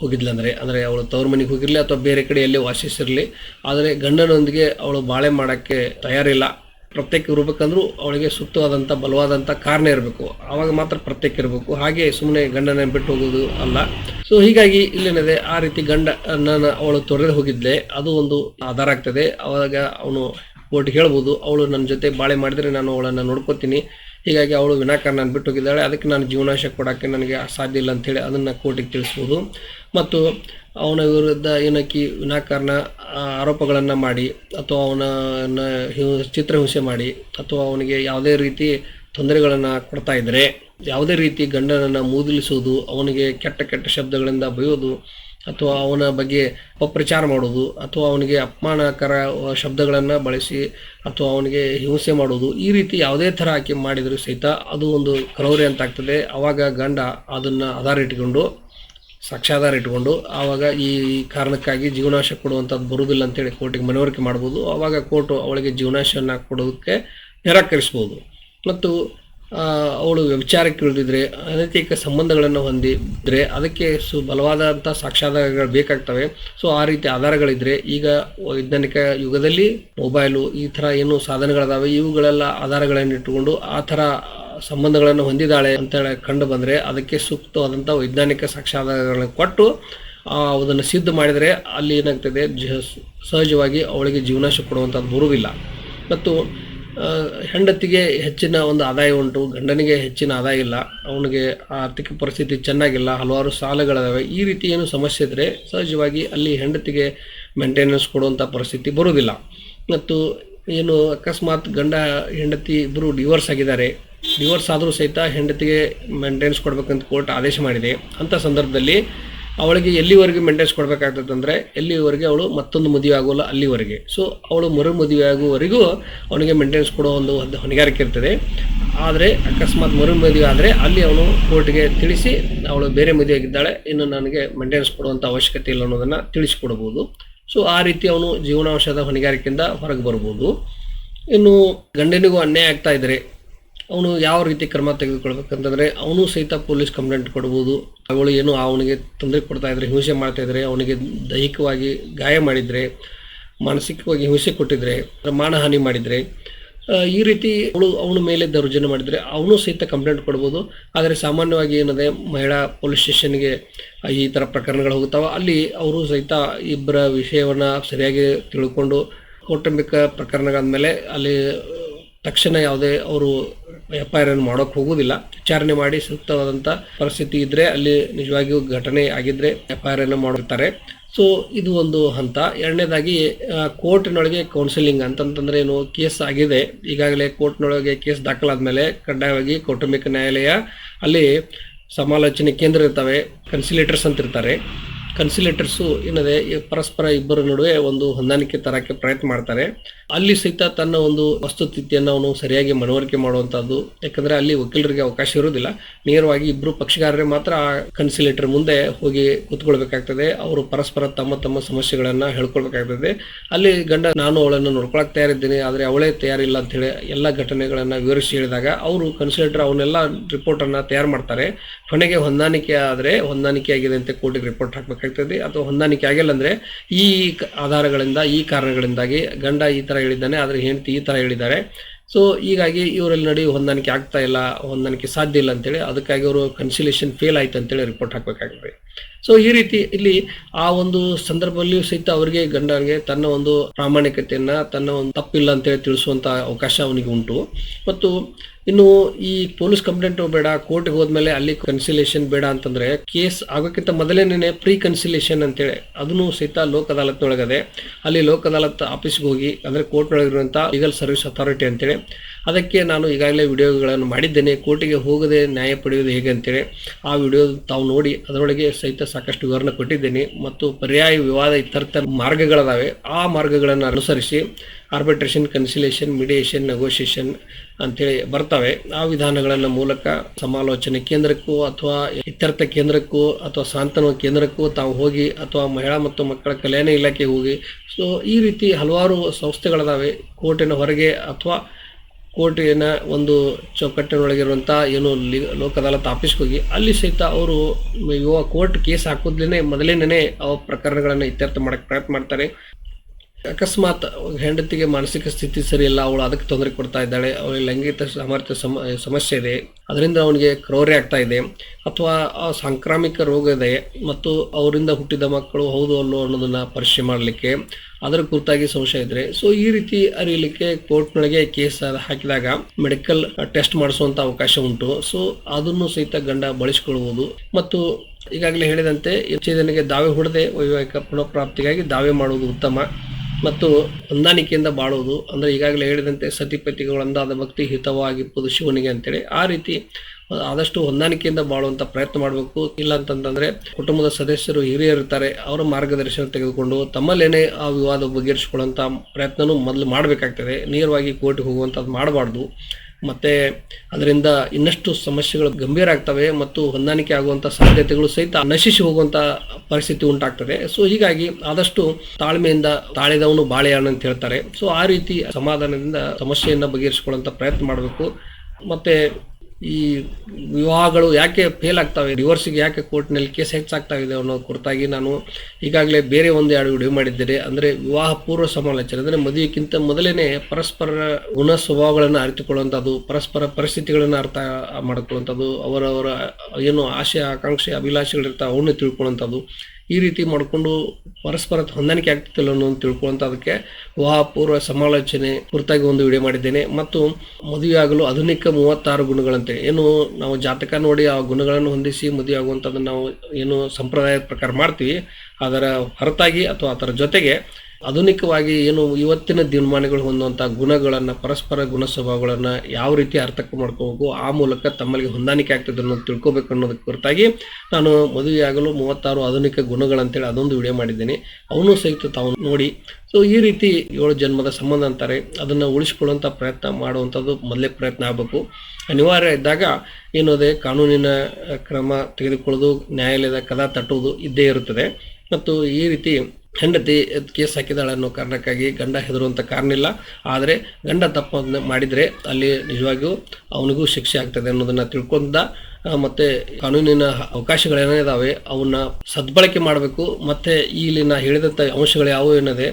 ಹೋಗಿದ್ಲಂದ್ರೆ ಅಂದರೆ ಅವಳು ತವ್ರ ಮನೆಗೆ ಹೋಗಿರಲಿ ಅಥವಾ ಬೇರೆ ಕಡೆ ಎಲ್ಲೇ ವಾಸಿಸಿರಲಿ ಆದರೆ ಗಂಡನೊಂದಿಗೆ ಅವಳು ಬಾಳೆ ಮಾಡೋಕ್ಕೆ ತಯಾರಿಲ್ಲ. ಪ್ರತ್ಯೇಕ ಇರಬೇಕಂದ್ರೂ ಅವಳಿಗೆ ಸೂಕ್ತವಾದಂಥ ಬಲವಾದಂಥ ಕಾರಣ ಇರಬೇಕು. ಆವಾಗ ಮಾತ್ರ ಪ್ರತ್ಯೇಕ ಇರಬೇಕು. ಹಾಗೆ ಸುಮ್ಮನೆ ಗಂಡನ ಬಿಟ್ಟು ಹೋಗೋದು ಅಲ್ಲ. ಸೊ ಹೀಗಾಗಿ ಇಲ್ಲೇನಿದೆ, ಆ ರೀತಿ ಗಂಡ ನನ್ನ ಅವಳು ತೊರೆದು ಹೋಗಿದ್ಲೆ, ಅದು ಒಂದು ಆಧಾರ ಆಗ್ತದೆ. ಅವಾಗ ಅವನು ಒಟ್ಟು ಹೇಳ್ಬೋದು, ಅವಳು ನನ್ನ ಜೊತೆ ಬಾಳೆ ಮಾಡಿದರೆ ನಾನು ಅವಳನ್ನು ನೋಡ್ಕೋತೀನಿ. ಹೀಗಾಗಿ ಅವಳು ವಿನಾಕಾರಣ ನಾನು ಬಿಟ್ಟು ಹೋಗಿದ್ದಾಳೆ ಅದಕ್ಕೆ ನಾನು ಜೀವನಾಶ ಕೊಡೋಕ್ಕೆ ನನಗೆ ಸಾಧ್ಯ ಇಲ್ಲ ಅಂಥೇಳಿ ಅದನ್ನು ಕೋರ್ಟಿಗೆ ತಿಳಿಸ್ಬೋದು. ಮತ್ತು ಅವನ ವಿರುದ್ಧ ಏನಕ್ಕೆ ವಿನಾಕಾರಣ ಆರೋಪಗಳನ್ನು ಮಾಡಿ, ಅಥವಾ ಅವನ ಚಿತ್ರಹಿಂಸೆ ಮಾಡಿ, ಅಥವಾ ಅವನಿಗೆ ಯಾವುದೇ ರೀತಿ ತೊಂದರೆಗಳನ್ನು ಕೊಡ್ತಾ ಇದ್ದರೆ ಯಾವುದೇ ರೀತಿ ಗಂಡನನ್ನು ಮೂದಲಿಸುವುದು ಅವನಿಗೆ ಕೆಟ್ಟ ಕೆಟ್ಟ ಶಬ್ದಗಳಿಂದ ಬೈಯೋದು ಅಥವಾ ಅವನ ಬಗ್ಗೆ ಅಪಪ್ರಚಾರ ಮಾಡೋದು ಅಥವಾ ಅವನಿಗೆ ಅಪಮಾನಕರ ಶಬ್ದಗಳನ್ನು ಬಳಸಿ, ಅಥವಾ ಅವನಿಗೆ ಹಿಂಸೆ ಮಾಡೋದು ಈ ರೀತಿ ಯಾವುದೇ ಥರ ಆಕೆ ಮಾಡಿದರೂ ಸಹಿತ ಅದು ಒಂದು ಕ್ರೌರ್ಯ ಅಂತ ಆಗ್ತದೆ. ಆವಾಗ ಗಂಡ ಅದನ್ನು ಆಧಾರ ಇಟ್ಕೊಂಡು ಸಾಕ್ಷಾಧಾರ ಇಟ್ಕೊಂಡು ಆವಾಗ ಈ ಕಾರಣಕ್ಕಾಗಿ ಜೀವನಾಶ ಕೊಡುವಂಥದ್ದು ಬರುವುದಿಲ್ಲ ಅಂತೇಳಿ ಕೋರ್ಟಿಗೆ ಮನವರಿಕೆ ಮಾಡ್ಬೋದು. ಆವಾಗ ಕೋರ್ಟು ಅವಳಿಗೆ ಜೀವನಾಶವನ್ನು ಕೊಡೋದಕ್ಕೆ ನಿರಾಕರಿಸ್ಬೋದು. ಮತ್ತು ಅವಳು ವಿಚಾರಕ್ಕೆ ಇಳಿದಿದ್ರೆ, ಅನೈತಿಕ ಸಂಬಂಧಗಳನ್ನು ಹೊಂದಿದ್ರೆ ಅದಕ್ಕೆ ಸು ಬಲವಾದಂಥ ಸಾಕ್ಷಾಧಾರಗಳು ಬೇಕಾಗ್ತವೆ. ಸೊ ಆ ರೀತಿ ಆಧಾರಗಳಿದ್ದರೆ ಈಗ ವೈಜ್ಞಾನಿಕ ಯುಗದಲ್ಲಿ ಮೊಬೈಲು ಈ ಥರ ಏನು ಸಾಧನಗಳಿದಾವೆ, ಇವುಗಳೆಲ್ಲ ಆಧಾರಗಳನ್ನು ಇಟ್ಟುಕೊಂಡು ಆ ಥರ ಸಂಬಂಧಗಳನ್ನು ಹೊಂದಿದ್ದಾಳೆ ಅಂತೇಳಿ ಕಂಡು ಬಂದರೆ ಅದಕ್ಕೆ ಸೂಕ್ತವಾದಂಥ ವೈಜ್ಞಾನಿಕ ಸಾಕ್ಷಾಧಾರಗಳನ್ನು ಕೊಟ್ಟು ಅದನ್ನು ಸಿದ್ಧ ಮಾಡಿದರೆ ಅಲ್ಲಿ ಏನಾಗ್ತದೆ ಸಹಜವಾಗಿ ಅವಳಿಗೆ ಜೀವನಾಶ ಕೊಡುವಂಥದ್ದು ಬರುವಿಲ್ಲ ಮತ್ತು ಹೆಂಡತಿಗೆ ಹೆಚ್ಚಿನ ಒಂದು ಆದಾಯ ಉಂಟು, ಗಂಡನಿಗೆ ಹೆಚ್ಚಿನ ಆದಾಯ ಇಲ್ಲ, ಅವನಿಗೆ ಆರ್ಥಿಕ ಪರಿಸ್ಥಿತಿ ಚೆನ್ನಾಗಿಲ್ಲ, ಹಲವಾರು ಸಾಲಗಳಿದಾವೆ, ಈ ರೀತಿ ಏನು ಸಮಸ್ಯೆ ಇದ್ದರೆ ಸಹಜವಾಗಿ ಅಲ್ಲಿ ಹೆಂಡತಿಗೆ ಮೇಂಟೆನೆನ್ಸ್ ಕೊಡುವಂಥ ಪರಿಸ್ಥಿತಿ ಬರುವುದಿಲ್ಲ. ಮತ್ತು ಏನು ಅಕಸ್ಮಾತ್ ಗಂಡ, ಹೆಂಡತಿ ಇಬ್ಬರು ಡಿವೋರ್ಸ್ ಆಗಿದ್ದಾರೆ ಡಿವೋರ್ಸ್ ಆದರೂ ಸಹಿತ ಹೆಂಡತಿಗೆ ಮೇಂಟೆನೆನ್ಸ್ ಕೊಡಬೇಕಂತ ಕೋರ್ಟ್ ಆದೇಶ ಮಾಡಿದೆ. ಅಂಥ ಸಂದರ್ಭದಲ್ಲಿ ಅವಳಿಗೆ ಎಲ್ಲಿವರೆಗೆ ಮೇಂಟೆನ್ಸ್ ಕೊಡಬೇಕಾಗ್ತದೆ ಅಂದರೆ ಎಲ್ಲಿವರೆಗೆ ಅವಳು ಮತ್ತೊಂದು ಮದುವೆ ಆಗೋಲ್ಲ ಅಲ್ಲಿವರೆಗೆ. ಸೊ ಅವಳು ಮರು ಮದುವೆ ಆಗುವವರೆಗೂ ಅವನಿಗೆ ಮೇಂಟೆನೆನ್ಸ್ ಕೊಡೋ ಒಂದು ಹೊಣೆಗಾರಿಕೆ ಇರ್ತದೆ. ಆದರೆ, ಅಕಸ್ಮಾತ್ ಮರು ಮದುವೆ ಆದರೆ ಅಲ್ಲಿ ಅವನು ಕೋರ್ಟ್ಗೆ ತಿಳಿಸಿ ಅವಳು ಬೇರೆ ಮದುವೆ ಆಗಿದ್ದಾಳೆ, ಇನ್ನು ನನಗೆ ಮೇಂಟೆನೆನ್ಸ್ ಕೊಡುವಂಥ ಅವಶ್ಯಕತೆ ಇಲ್ಲ ಅನ್ನೋದನ್ನು ತಿಳಿಸಿಕೊಡ್ಬೋದು. ಸೊ ಆ ರೀತಿ ಅವನು ಜೀವನಾಂಶದ ಹೊಣೆಗಾರಿಕೆಯಿಂದ ಹೊರಗೆ ಬರ್ಬೋದು. ಇನ್ನು ಗಂಡನಿಗೂ ಅನ್ಯಾಯ ಆಗ್ತಾ ಇದ್ದರೆ ಅವನು ಯಾವ ರೀತಿ ಕ್ರಮ ತೆಗೆದುಕೊಳ್ಬೇಕಂತಂದರೆ, ಅವನು ಸಹಿತ ಪೊಲೀಸ್ ಕಂಪ್ಲೇಂಟ್ ಕೊಡ್ಬೋದು. ಅವಳು ಏನು ಅವನಿಗೆ ತೊಂದರೆ ಕೊಡ್ತಾ ಇದ್ರೆ, ಹಿಂಸೆ ಮಾಡ್ತಾ ಇದ್ರೆ, ಅವನಿಗೆ ದೈಹಿಕವಾಗಿ ಗಾಯ ಮಾಡಿದರೆ, ಮಾನಸಿಕವಾಗಿ ಹಿಂಸೆ ಕೊಟ್ಟಿದ್ರೆ, ಮಾನಹಾನಿ ಮಾಡಿದರೆ ಈ ರೀತಿ ಅವಳು ಅವನ ಮೇಲೆ ದೌರ್ಜನ್ಯ ಮಾಡಿದರೆ ಅವನು ಸಹಿತ ಕಂಪ್ಲೇಂಟ್ ಕೊಡ್ಬೋದು. ಆದರೆ ಸಾಮಾನ್ಯವಾಗಿ ಏನಿದೆ, ಮಹಿಳಾ ಪೊಲೀಸ್ ಸ್ಟೇಷನ್ಗೆ ಈ ಥರ ಪ್ರಕರಣಗಳು ಹೋಗುತ್ತವೆ. ಅಲ್ಲಿ ಅವರು ಸಹಿತ ಇಬ್ಬರ ವಿಷಯವನ್ನು ಸರಿಯಾಗಿ ತಿಳ್ಕೊಂಡು, ಕೌಟುಂಬಿಕ ಪ್ರಕರಣಗಳಾದ್ಮೇಲೆ ಅಲ್ಲಿ ತಕ್ಷಣ ಯಾವುದೇ ಅವರು ಎಫ್ ಐ ಆರ್ ಅನ್ನು ಮಾಡೋಕೆ ಹೋಗೋದಿಲ್ಲ ವಿಚಾರಣೆ ಮಾಡಿ ಸೂಕ್ತವಾದಂಥ ಪರಿಸ್ಥಿತಿ ಇದ್ದರೆ ಅಲ್ಲಿ ನಿಜವಾಗಿಯೂ ಘಟನೆ ಆಗಿದ್ದರೆ ಎಫ್ ಐ ಆರ್ ಅನ್ನು ಮಾಡಿರ್ತಾರೆ ಸೊ ಇದು ಒಂದು ಹಂತ. ಎರಡನೇದಾಗಿ ಕೋರ್ಟ್ನೊಳಗೆ ಕೌನ್ಸಿಲಿಂಗ್ ಅಂತಂತಂದ್ರೆ ಏನು ಕೇಸ್ ಆಗಿದೆ. ಈಗಾಗಲೇ ಕೋರ್ಟ್ನೊಳಗೆ ಕೇಸ್ ದಾಖಲಾದ ಮೇಲೆ ಕಡ್ಡಾಯವಾಗಿ ಕೌಟುಂಬಿಕ ನ್ಯಾಯಾಲಯ ಅಲ್ಲಿ ಸಮಾಲೋಚನೆ ಕೇಂದ್ರ ಇರ್ತವೆ ಕನ್ಸಿಲೇಟರ್ಸ್ ಅಂತ ಇರ್ತಾರೆ. ಕನ್ಸಿಲೇಟರ್ಸು ಏನದೆ ಪರಸ್ಪರ ಇಬ್ಬರ ನಡುವೆ ಒಂದು ಹೊಂದಾಣಿಕೆ ತರಕ್ಕೆ ಪ್ರಯತ್ನ ಮಾಡ್ತಾರೆ. ಅಲ್ಲಿ ಸಹಿತ ತನ್ನ ಒಂದು ವಸ್ತುಸ್ಥಿತಿಯನ್ನು ಅವನು ಸರಿಯಾಗಿ ಮನವರಿಕೆ ಮಾಡುವಂಥದ್ದು ಯಾಕಂದ್ರೆ ಅಲ್ಲಿ ವಕೀಲರಿಗೆ ಅವಕಾಶ ಇರುವುದಿಲ್ಲ. ನೇರವಾಗಿ ಇಬ್ಬರು ಪಕ್ಷಗಾರರೇ ಮಾತ್ರ ಆ ಕನ್ಸಿಲೇಟರ್ ಮುಂದೆ ಹೋಗಿ ಕೂತ್ಕೊಳ್ಬೇಕಾಗ್ತದೆ. ಅವರು ಪರಸ್ಪರ ತಮ್ಮ ತಮ್ಮ ಸಮಸ್ಯೆಗಳನ್ನು ಹೇಳ್ಕೊಳ್ಬೇಕಾಗ್ತದೆ. ಅಲ್ಲಿ ಗಂಡ, ನಾನು ಅವಳನ್ನು ನೋಡ್ಕೊಳಕ್ ತಯಾರಿದ್ದೀನಿ, ಆದರೆ ಅವಳೇ ತಯಾರಿಲ್ಲ ಅಂತ ಹೇಳಿ ಎಲ್ಲ ಘಟನೆಗಳನ್ನು ವಿವರಿಸಿ ಹೇಳಿದಾಗ ಅವರು ಕನ್ಸಿಲೇಟರ್ ಅವನ್ನೆಲ್ಲ ರಿಪೋರ್ಟನ್ನು ತಯಾರು ಮಾಡ್ತಾರೆ. ಕೊನೆಗೆ ಹೊಂದಾಣಿಕೆ ಆದರೆ ಹೊಂದಾಣಿಕೆ ಆಗಿದೆ ಅಂತ ಕೋರ್ಟಿಗೆ ರಿಪೋರ್ಟ್ ಹಾಕಬೇಕಾಗ್ತದೆ ಅಥವಾ ಹೊಂದಾಣಿಕೆ ಆಗಿಲ್ಲ ಅಂದರೆ ಈ ಆಧಾರಗಳಿಂದ, ಈ ಕಾರಣಗಳಿಂದಾಗಿ ಗಂಡ ಈ ಥರ ಹೇಳಿದ್ದಾನೆ, ಆದರೆ ಹೆಂಡತಿ ಈ ಥರ ಹೇಳಿದ್ದಾರೆ. ಸೊ ಹೀಗಾಗಿ ಇವರಲ್ಲಿ ನಡುವೆ ಹೊಂದಾಣಿಕೆ ಆಗ್ತಾ ಇಲ್ಲ, ಹೊಂದಾಣಿಕೆ ಸಾಧ್ಯ ಇಲ್ಲ ಅಂತೇಳಿ ಅದಕ್ಕಾಗಿ ಅವರು ಕನ್ಸಿಲೇಷನ್ ಫೇಲ್ ಆಯ್ತು ಅಂತೇಳಿ ರಿಪೋರ್ಟ್ ಹಾಕಬೇಕಾಗ್ತದೆ ಸೊ ಈ ರೀತಿ ಇಲ್ಲಿ ಆ ಒಂದು ಸಂದರ್ಭದಲ್ಲಿಯೂ ಸಹಿತ ಅವರಿಗೆ, ಗಂಡನಿಗೆ ತನ್ನ ಒಂದು ಪ್ರಾಮಾಣಿಕತೆಯನ್ನ, ತನ್ನ ಒಂದು ತಪ್ಪಿಲ್ಲ ಅಂತೇಳಿ ತಿಳಿಸುವಂತ ಅವಕಾಶ ಅವನಿಗೆ ಉಂಟು. ಮತ್ತು ಇನ್ನು ಈ ಪೊಲೀಸ್ ಕಂಪ್ಲೇಂಟ್ ಬೇಡ, ಕೋರ್ಟ್ಗೆ ಹೋದ್ಮೇಲೆ ಅಲ್ಲಿ ಕನ್ಸಿಲೇಷನ್ ಬೇಡ ಅಂತಂದ್ರೆ ಕೇಸ್ ಆಗೋಕ್ಕಿಂತ ಮೊದಲೇನೇ ಪ್ರೀ ಕನ್ಸಿಲೇಷನ್ ಅಂತೇಳಿ. ಅದನ್ನು ಸಹಿತ ಲೋಕ್ ಅದಾಲತ್ನೊಳಗದೆ ಅಲ್ಲಿ ಲೋಕ್ ಅದಾಲತ್ ಆಫೀಸ್ಗೆ ಹೋಗಿ, ಅಂದ್ರೆ ಕೋರ್ಟ್ ಕೋರ್ಟ್ನೊಳಗಿರುವಂಥ ಲೀಗಲ್ ಸರ್ವಿಸ್ ಅಥಾರಿಟಿ ಅಂತೇಳಿ. ಅದಕ್ಕೆ ನಾನು ಈಗಾಗಲೇ ವಿಡಿಯೋಗಳನ್ನು ಮಾಡಿದ್ದೇನೆ. ಕೋರ್ಟಿಗೆ ಹೋಗದೆ ನ್ಯಾಯ ಪಡೆಯುವುದು ಹೇಗೆ ಅಂತೇಳಿ, ಆ ವಿಡಿಯೋ ತಾವು ನೋಡಿ, ಅದರೊಳಗೆ ಸಹಿತ ಸಾಕಷ್ಟು ವಿವರಣೆ ಕೊಟ್ಟಿದ್ದೇನೆ. ಮತ್ತು ಪರ್ಯಾಯ ವಿವಾದ ಇತ್ಯರ್ಥ ಮಾರ್ಗಗಳದಾವೆ. ಆ ಮಾರ್ಗಗಳನ್ನು ಅನುಸರಿಸಿ ಆರ್ಬಿಟ್ರೇಷನ್ ಕನ್ಸಿಲೇಷನ್ ಮಿಡಿಯೇಷನ್ ನೆಗೋಷಿಯೇಷನ್ ಅಂತೇಳಿ ಬರ್ತವೆ. ಆ ವಿಧಾನಗಳನ್ನು ಮೂಲಕ ಸಮಾಲೋಚನೆ ಕೇಂದ್ರಕ್ಕೂ ಅಥವಾ ಇತ್ಯರ್ಥ ಕೇಂದ್ರಕ್ಕೂ ಅಥವಾ ಸಾಂತ್ವನ ಕೇಂದ್ರಕ್ಕೂ ತಾವು ಹೋಗಿ ಅಥವಾ ಮಹಿಳಾ ಮತ್ತು ಮಕ್ಕಳ ಕಲ್ಯಾಣ ಇಲಾಖೆಗೆ ಹೋಗಿ. ಸೊ ಈ ರೀತಿ ಹಲವಾರು ಸಂಸ್ಥೆಗಳಿದಾವೆ. ಕೋರ್ಟಿನ ಹೊರಗೆ ಅಥವಾ ಕೋರ್ಟಿನ ಒಂದು ಚೌಕಟ್ಟಿನೊಳಗಿರುವಂಥ ಏನು ಲಿ ಲೋಕ ಅದಾಲತ್ ಆಫೀಸ್ಗೆ ಹೋಗಿ, ಅಲ್ಲಿ ಸಹಿತ ಅವರು ಯುವ ಕೋರ್ಟ್ ಕೇಸ್ ಹಾಕೋದ್ಲೇ ಮೊದಲೇನೇ ಅವ ಪ್ರಕರಣಗಳನ್ನು ಇತ್ಯರ್ಥ ಮಾಡಕ್ಕೆ ಪ್ರಯತ್ನ ಮಾಡ್ತಾರೆ. ಅಕಸ್ಮಾತ್ ಹೆಂಡತಿಗೆ ಮಾನಸಿಕ ಸ್ಥಿತಿ ಸರಿಯಿಲ್ಲ ಅವಳು ಅದಕ್ಕೆ ತೊಂದರೆ ಕೊಡ್ತಾ ಇದ್ದಾಳೆ, ಅವಳಿಗೆ ಲೈಂಗಿಕ ಸಾಮರ್ಥ್ಯ ಸಮ, ಸಮಸ್ಯೆ ಇದೆ, ಅದರಿಂದ ಅವನಿಗೆ ಕ್ರೌರ್ಯ ಆಗ್ತಾ ಇದೆ, ಅಥವಾ ಸಾಂಕ್ರಾಮಿಕ ರೋಗ ಇದೆ, ಮತ್ತು ಅವರಿಂದ ಹುಟ್ಟಿದ ಮಕ್ಕಳು ಹೌದು ಅಲ್ಲೋ ಅನ್ನೋದನ್ನ ಪರೀಕ್ಷೆ ಮಾಡಲಿಕ್ಕೆ, ಅದರ ಕುರಿತಾಗಿ ಸಂಶಯ ಇದ್ರೆ ಸೊ ಈ ರೀತಿ ಅರಿಯಲಿಕ್ಕೆ ಕೋರ್ಟ್ನೊಳಗೆ ಕೇಸ್ ಹಾಕಿದಾಗ ಮೆಡಿಕಲ್ ಟೆಸ್ಟ್ ಮಾಡಿಸುವಂತ ಅವಕಾಶ ಉಂಟು ಸೊ ಅದನ್ನು ಸಹಿತ ಗಂಡ ಬಳಸಿಕೊಳ್ಳುವುದು, ಮತ್ತು ಈಗಾಗಲೇ ಹೇಳಿದಂತೆ ಹೆಚ್ಚಿನ ದಾವೆ ಹೊಡೆದೇ ವೈವಾಹಿಕ ಪುನಃಪ್ರಾಪ್ತಿಗಾಗಿ ದಾವೆ ಮಾಡುವುದು ಉತ್ತಮ. ಮತ್ತು ಹೊಂದಾಣಿಕೆಯಿಂದ ಬಾಳುವುದು, ಅಂದರೆ ಈಗಾಗಲೇ ಹೇಳಿದಂತೆ ಸತಿಪತಿಗಳಂದಾದ ಭಕ್ತಿ ಹಿತವಾಗಿರ್ಬೋದು ಶಿವನಿಗೆ ಅಂತೇಳಿ. ಆ ರೀತಿ ಆದಷ್ಟು ಹೊಂದಾಣಿಕೆಯಿಂದ ಬಾಳುವಂಥ ಪ್ರಯತ್ನ ಮಾಡಬೇಕು. ಇಲ್ಲ ಅಂತಂತಂದರೆ ಕುಟುಂಬದ ಸದಸ್ಯರು ಹಿರಿಯರು ಇರ್ತಾರೆ, ಅವರ ಮಾರ್ಗದರ್ಶನ ತೆಗೆದುಕೊಂಡು ತಮ್ಮಲ್ಲೇನೆ ಆ ವಿವಾದ ಬಗೆಹರಿಸಿಕೊಳ್ಳುವಂಥ ಪ್ರಯತ್ನನೂ ಮೊದಲು ಮಾಡಬೇಕಾಗ್ತದೆ. ನೇರವಾಗಿ ಕೋರ್ಟಿಗೆ ಹೋಗುವಂಥದ್ದು ಮಾಡಬಾರ್ದು. ಮತ್ತೆ ಅದರಿಂದ ಇನ್ನಷ್ಟು ಸಮಸ್ಯೆಗಳು ಗಂಭೀರ ಆಗ್ತವೆ ಮತ್ತು ಹೊಂದಾಣಿಕೆ ಆಗುವಂಥ ಸಾಧ್ಯತೆಗಳು ಸಹಿತ ನಶಿಸಿ ಹೋಗುವಂತ ಪರಿಸ್ಥಿತಿ ಉಂಟಾಗ್ತದೆ. ಸೊ ಹೀಗಾಗಿ ಆದಷ್ಟು ತಾಳ್ಮೆಯಿಂದ ತಾಳಿದವನು ಬಾಳೆಹಣ್ಣು ಅಂತ ಹೇಳ್ತಾರೆ. ಸೊ ಆ ರೀತಿ ಸಮಾಧಾನದಿಂದ ಸಮಸ್ಯೆಯನ್ನು ಬಗೆಹರಿಸಿಕೊಳ್ಳುವಂತ ಪ್ರಯತ್ನ ಮಾಡಬೇಕು. ಮತ್ತೆ ಈ ವಿವಾಹಗಳು ಯಾಕೆ ಫೇಲ್ ಆಗ್ತವೆ? ಡಿವೋರ್ಸಿಗೆ ಯಾಕೆ ಕೋರ್ಟ್ನಲ್ಲಿ ಕೇಸ್ ಹೆಚ್ಚಾಗ್ತಾ ಇದೆ ಅನ್ನೋ ಕುರಿತಾಗಿ ನಾನು ಈಗಾಗಲೇ ಬೇರೆ ಒಂದು ಎರಡು ವಿಡಿಯೋ ಮಾಡಿದ್ದೇನೆ. ಅಂದರೆ ವಿವಾಹ ಪೂರ್ವ ಸಮಾಲೋಚನೆ. ಅಂದರೆ ಮದುವೆಗಿಂತ ಮೊದಲೇನೆ ಪರಸ್ಪರ ಗುಣ ಸ್ವಭಾವಗಳನ್ನು ಅರಿತುಕೊಳ್ಳುವಂಥದ್ದು, ಪರಸ್ಪರ ಪರಿಸ್ಥಿತಿಗಳನ್ನು ಅರ್ಥ ಮಾಡಿಕೊಳ್ಳುವಂಥದ್ದು, ಅವರವರ ಏನು ಆಶೆ, ಆಕಾಂಕ್ಷೆ, ಅಭಿಲಾಷೆಗಳಿರ್ತಾವೆ, ಅವನ್ನ ತಿಳ್ಕೊಳ್ಳುವಂಥದ್ದು. ಈ ರೀತಿ ಮಾಡಿಕೊಂಡು ಪರಸ್ಪರ ಹೊಂದಾಣಿಕೆ ಆಗ್ತಿಲ್ಲ ಅಂತ ತಿಳ್ಕೊಳ್ಳುವಂಥದಕ್ಕೆ ವಿವಾಹ ಪೂರ್ವ ಸಮಾಲೋಚನೆ ಕುರಿತಾಗಿ ಒಂದು ವಿಡಿಯೋ ಮಾಡಿದ್ದೇನೆ. ಮತ್ತು ಮದುವೆಯಾಗಲು ಆಧುನಿಕ ಮೂವತ್ತಾರು ಗುಣಗಳಂತೆ. ಏನು ನಾವು ಜಾತಕ ನೋಡಿ ಆ ಗುಣಗಳನ್ನು ಹೊಂದಿಸಿ ಮದುವೆ ಆಗುವಂಥದ್ದನ್ನು ನಾವು ಏನು ಸಂಪ್ರದಾಯದ ಪ್ರಕಾರ ಮಾಡ್ತೀವಿ. ಅದರ ಹೊರತಾಗಿ ಅಥವಾ ಅದರ ಜೊತೆಗೆ ಆಧುನಿಕವಾಗಿ ಏನು ಇವತ್ತಿನ ದಿನಮಾನಗಳು ಹೊಂದುವಂಥ ಗುಣಗಳನ್ನು, ಪರಸ್ಪರ ಗುಣ ಸ್ವಭಾವಗಳನ್ನು ಯಾವ ರೀತಿ ಅರ್ಥಕ್ಕೆ ಮಾಡ್ಕೋಬೇಕು, ಆ ಮೂಲಕ ತಮ್ಮಲ್ಲಿ ಹೊಂದಾಣಿಕೆ ಆಗ್ತದೆ ಅನ್ನೋದು ತಿಳ್ಕೊಬೇಕು ಅನ್ನೋದಕ್ಕೆ ಹೊರತಾಗಿ ನಾನು ಮದುವೆಯಾಗಲು ಮೂವತ್ತಾರು ಆಧುನಿಕ ಗುಣಗಳಂತೇಳಿ ಅದೊಂದು ವಿಡಿಯೋ ಮಾಡಿದ್ದೀನಿ. ಅವನು ಸಹಿತ ತಾವು ನೋಡಿ. ಸೊ ಈ ರೀತಿ ಏಳು ಜನ್ಮದ ಸಂಬಂಧ ಅಂತಾರೆ. ಅದನ್ನು ಉಳಿಸ್ಕೊಳ್ಳುವಂಥ ಪ್ರಯತ್ನ ಮಾಡುವಂಥದ್ದು ಮೊದಲೇ ಪ್ರಯತ್ನ ಆಗಬೇಕು. ಅನಿವಾರ್ಯ ಇದ್ದಾಗ ಏನೋದೇ ಕಾನೂನಿನ ಕ್ರಮ ತೆಗೆದುಕೊಳ್ಳೋದು, ನ್ಯಾಯಾಲಯದ ಕದ ತಟ್ಟುವುದು ಇದ್ದೇ ಇರುತ್ತದೆ. ಮತ್ತು ಈ ರೀತಿ ಹೆಂಡತಿ ಕೇಸ್ ಹಾಕಿದಾಳೆ ಅನ್ನೋ ಕಾರಣಕ್ಕಾಗಿ ಗಂಡ ಹೆದರುವಂಥ ಕಾರಣ ಇಲ್ಲ. ಆದರೆ ಗಂಡ ತಪ್ಪು ಮಾಡಿದರೆ ಅಲ್ಲಿ ನಿಜವಾಗಿಯೂ ಅವನಿಗೂ ಶಿಕ್ಷೆ ಆಗ್ತದೆ ಅನ್ನೋದನ್ನು ತಿಳ್ಕೊಂಡ ಮತ್ತು ಕಾನೂನಿನ ಅವಕಾಶಗಳೇನಿದಾವೆ ಅವನ್ನ ಸದ್ಬಳಕೆ ಮಾಡಬೇಕು. ಮತ್ತು ಇಲ್ಲಿ ನಾ ಹೇಳಿದಂಥ ಅಂಶಗಳು ಯಾವುವು ಏನದೆ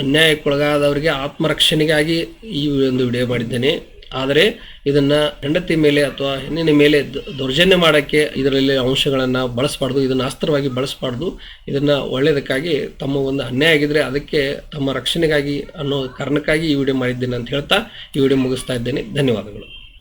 ಅನ್ಯಾಯಕ್ಕೊಳಗಾದವರಿಗೆ ಆತ್ಮರಕ್ಷಣೆಗಾಗಿ ಈ ಒಂದು ವಿಡಿಯೋ ಮಾಡಿದ್ದೇನೆ. ಆದರೆ ಇದನ್ನ ಹೆಂಡತಿ ಮೇಲೆ ಅಥವಾ ಹೆಣ್ಣಿನ ಮೇಲೆ ದೌರ್ಜನ್ಯ ಮಾಡೋಕ್ಕೆ ಇದರಲ್ಲಿ ಅಂಶಗಳನ್ನು ಬಳಸಬಾರ್ದು, ಇದನ್ನು ಅಸ್ತ್ರವಾಗಿ ಬಳಸಬಾರ್ದು, ಇದನ್ನು ಒಳ್ಳೆಯದಕ್ಕಾಗಿ ತಮ್ಮ ಒಂದು ಅನ್ಯಾಯ ಆಗಿದ್ರೆ ಅದಕ್ಕೆ ತಮ್ಮ ರಕ್ಷಣೆಗಾಗಿ ಅನ್ನೋ ಕಾರಣಕ್ಕಾಗಿ ಈ ವಿಡಿಯೋ ಮಾಡಿದ್ದೇನೆ ಅಂತ ಹೇಳ್ತಾ ಈ ವಿಡಿಯೋ ಮುಗಿಸ್ತಾ ಇದ್ದೇನೆ. ಧನ್ಯವಾದಗಳು.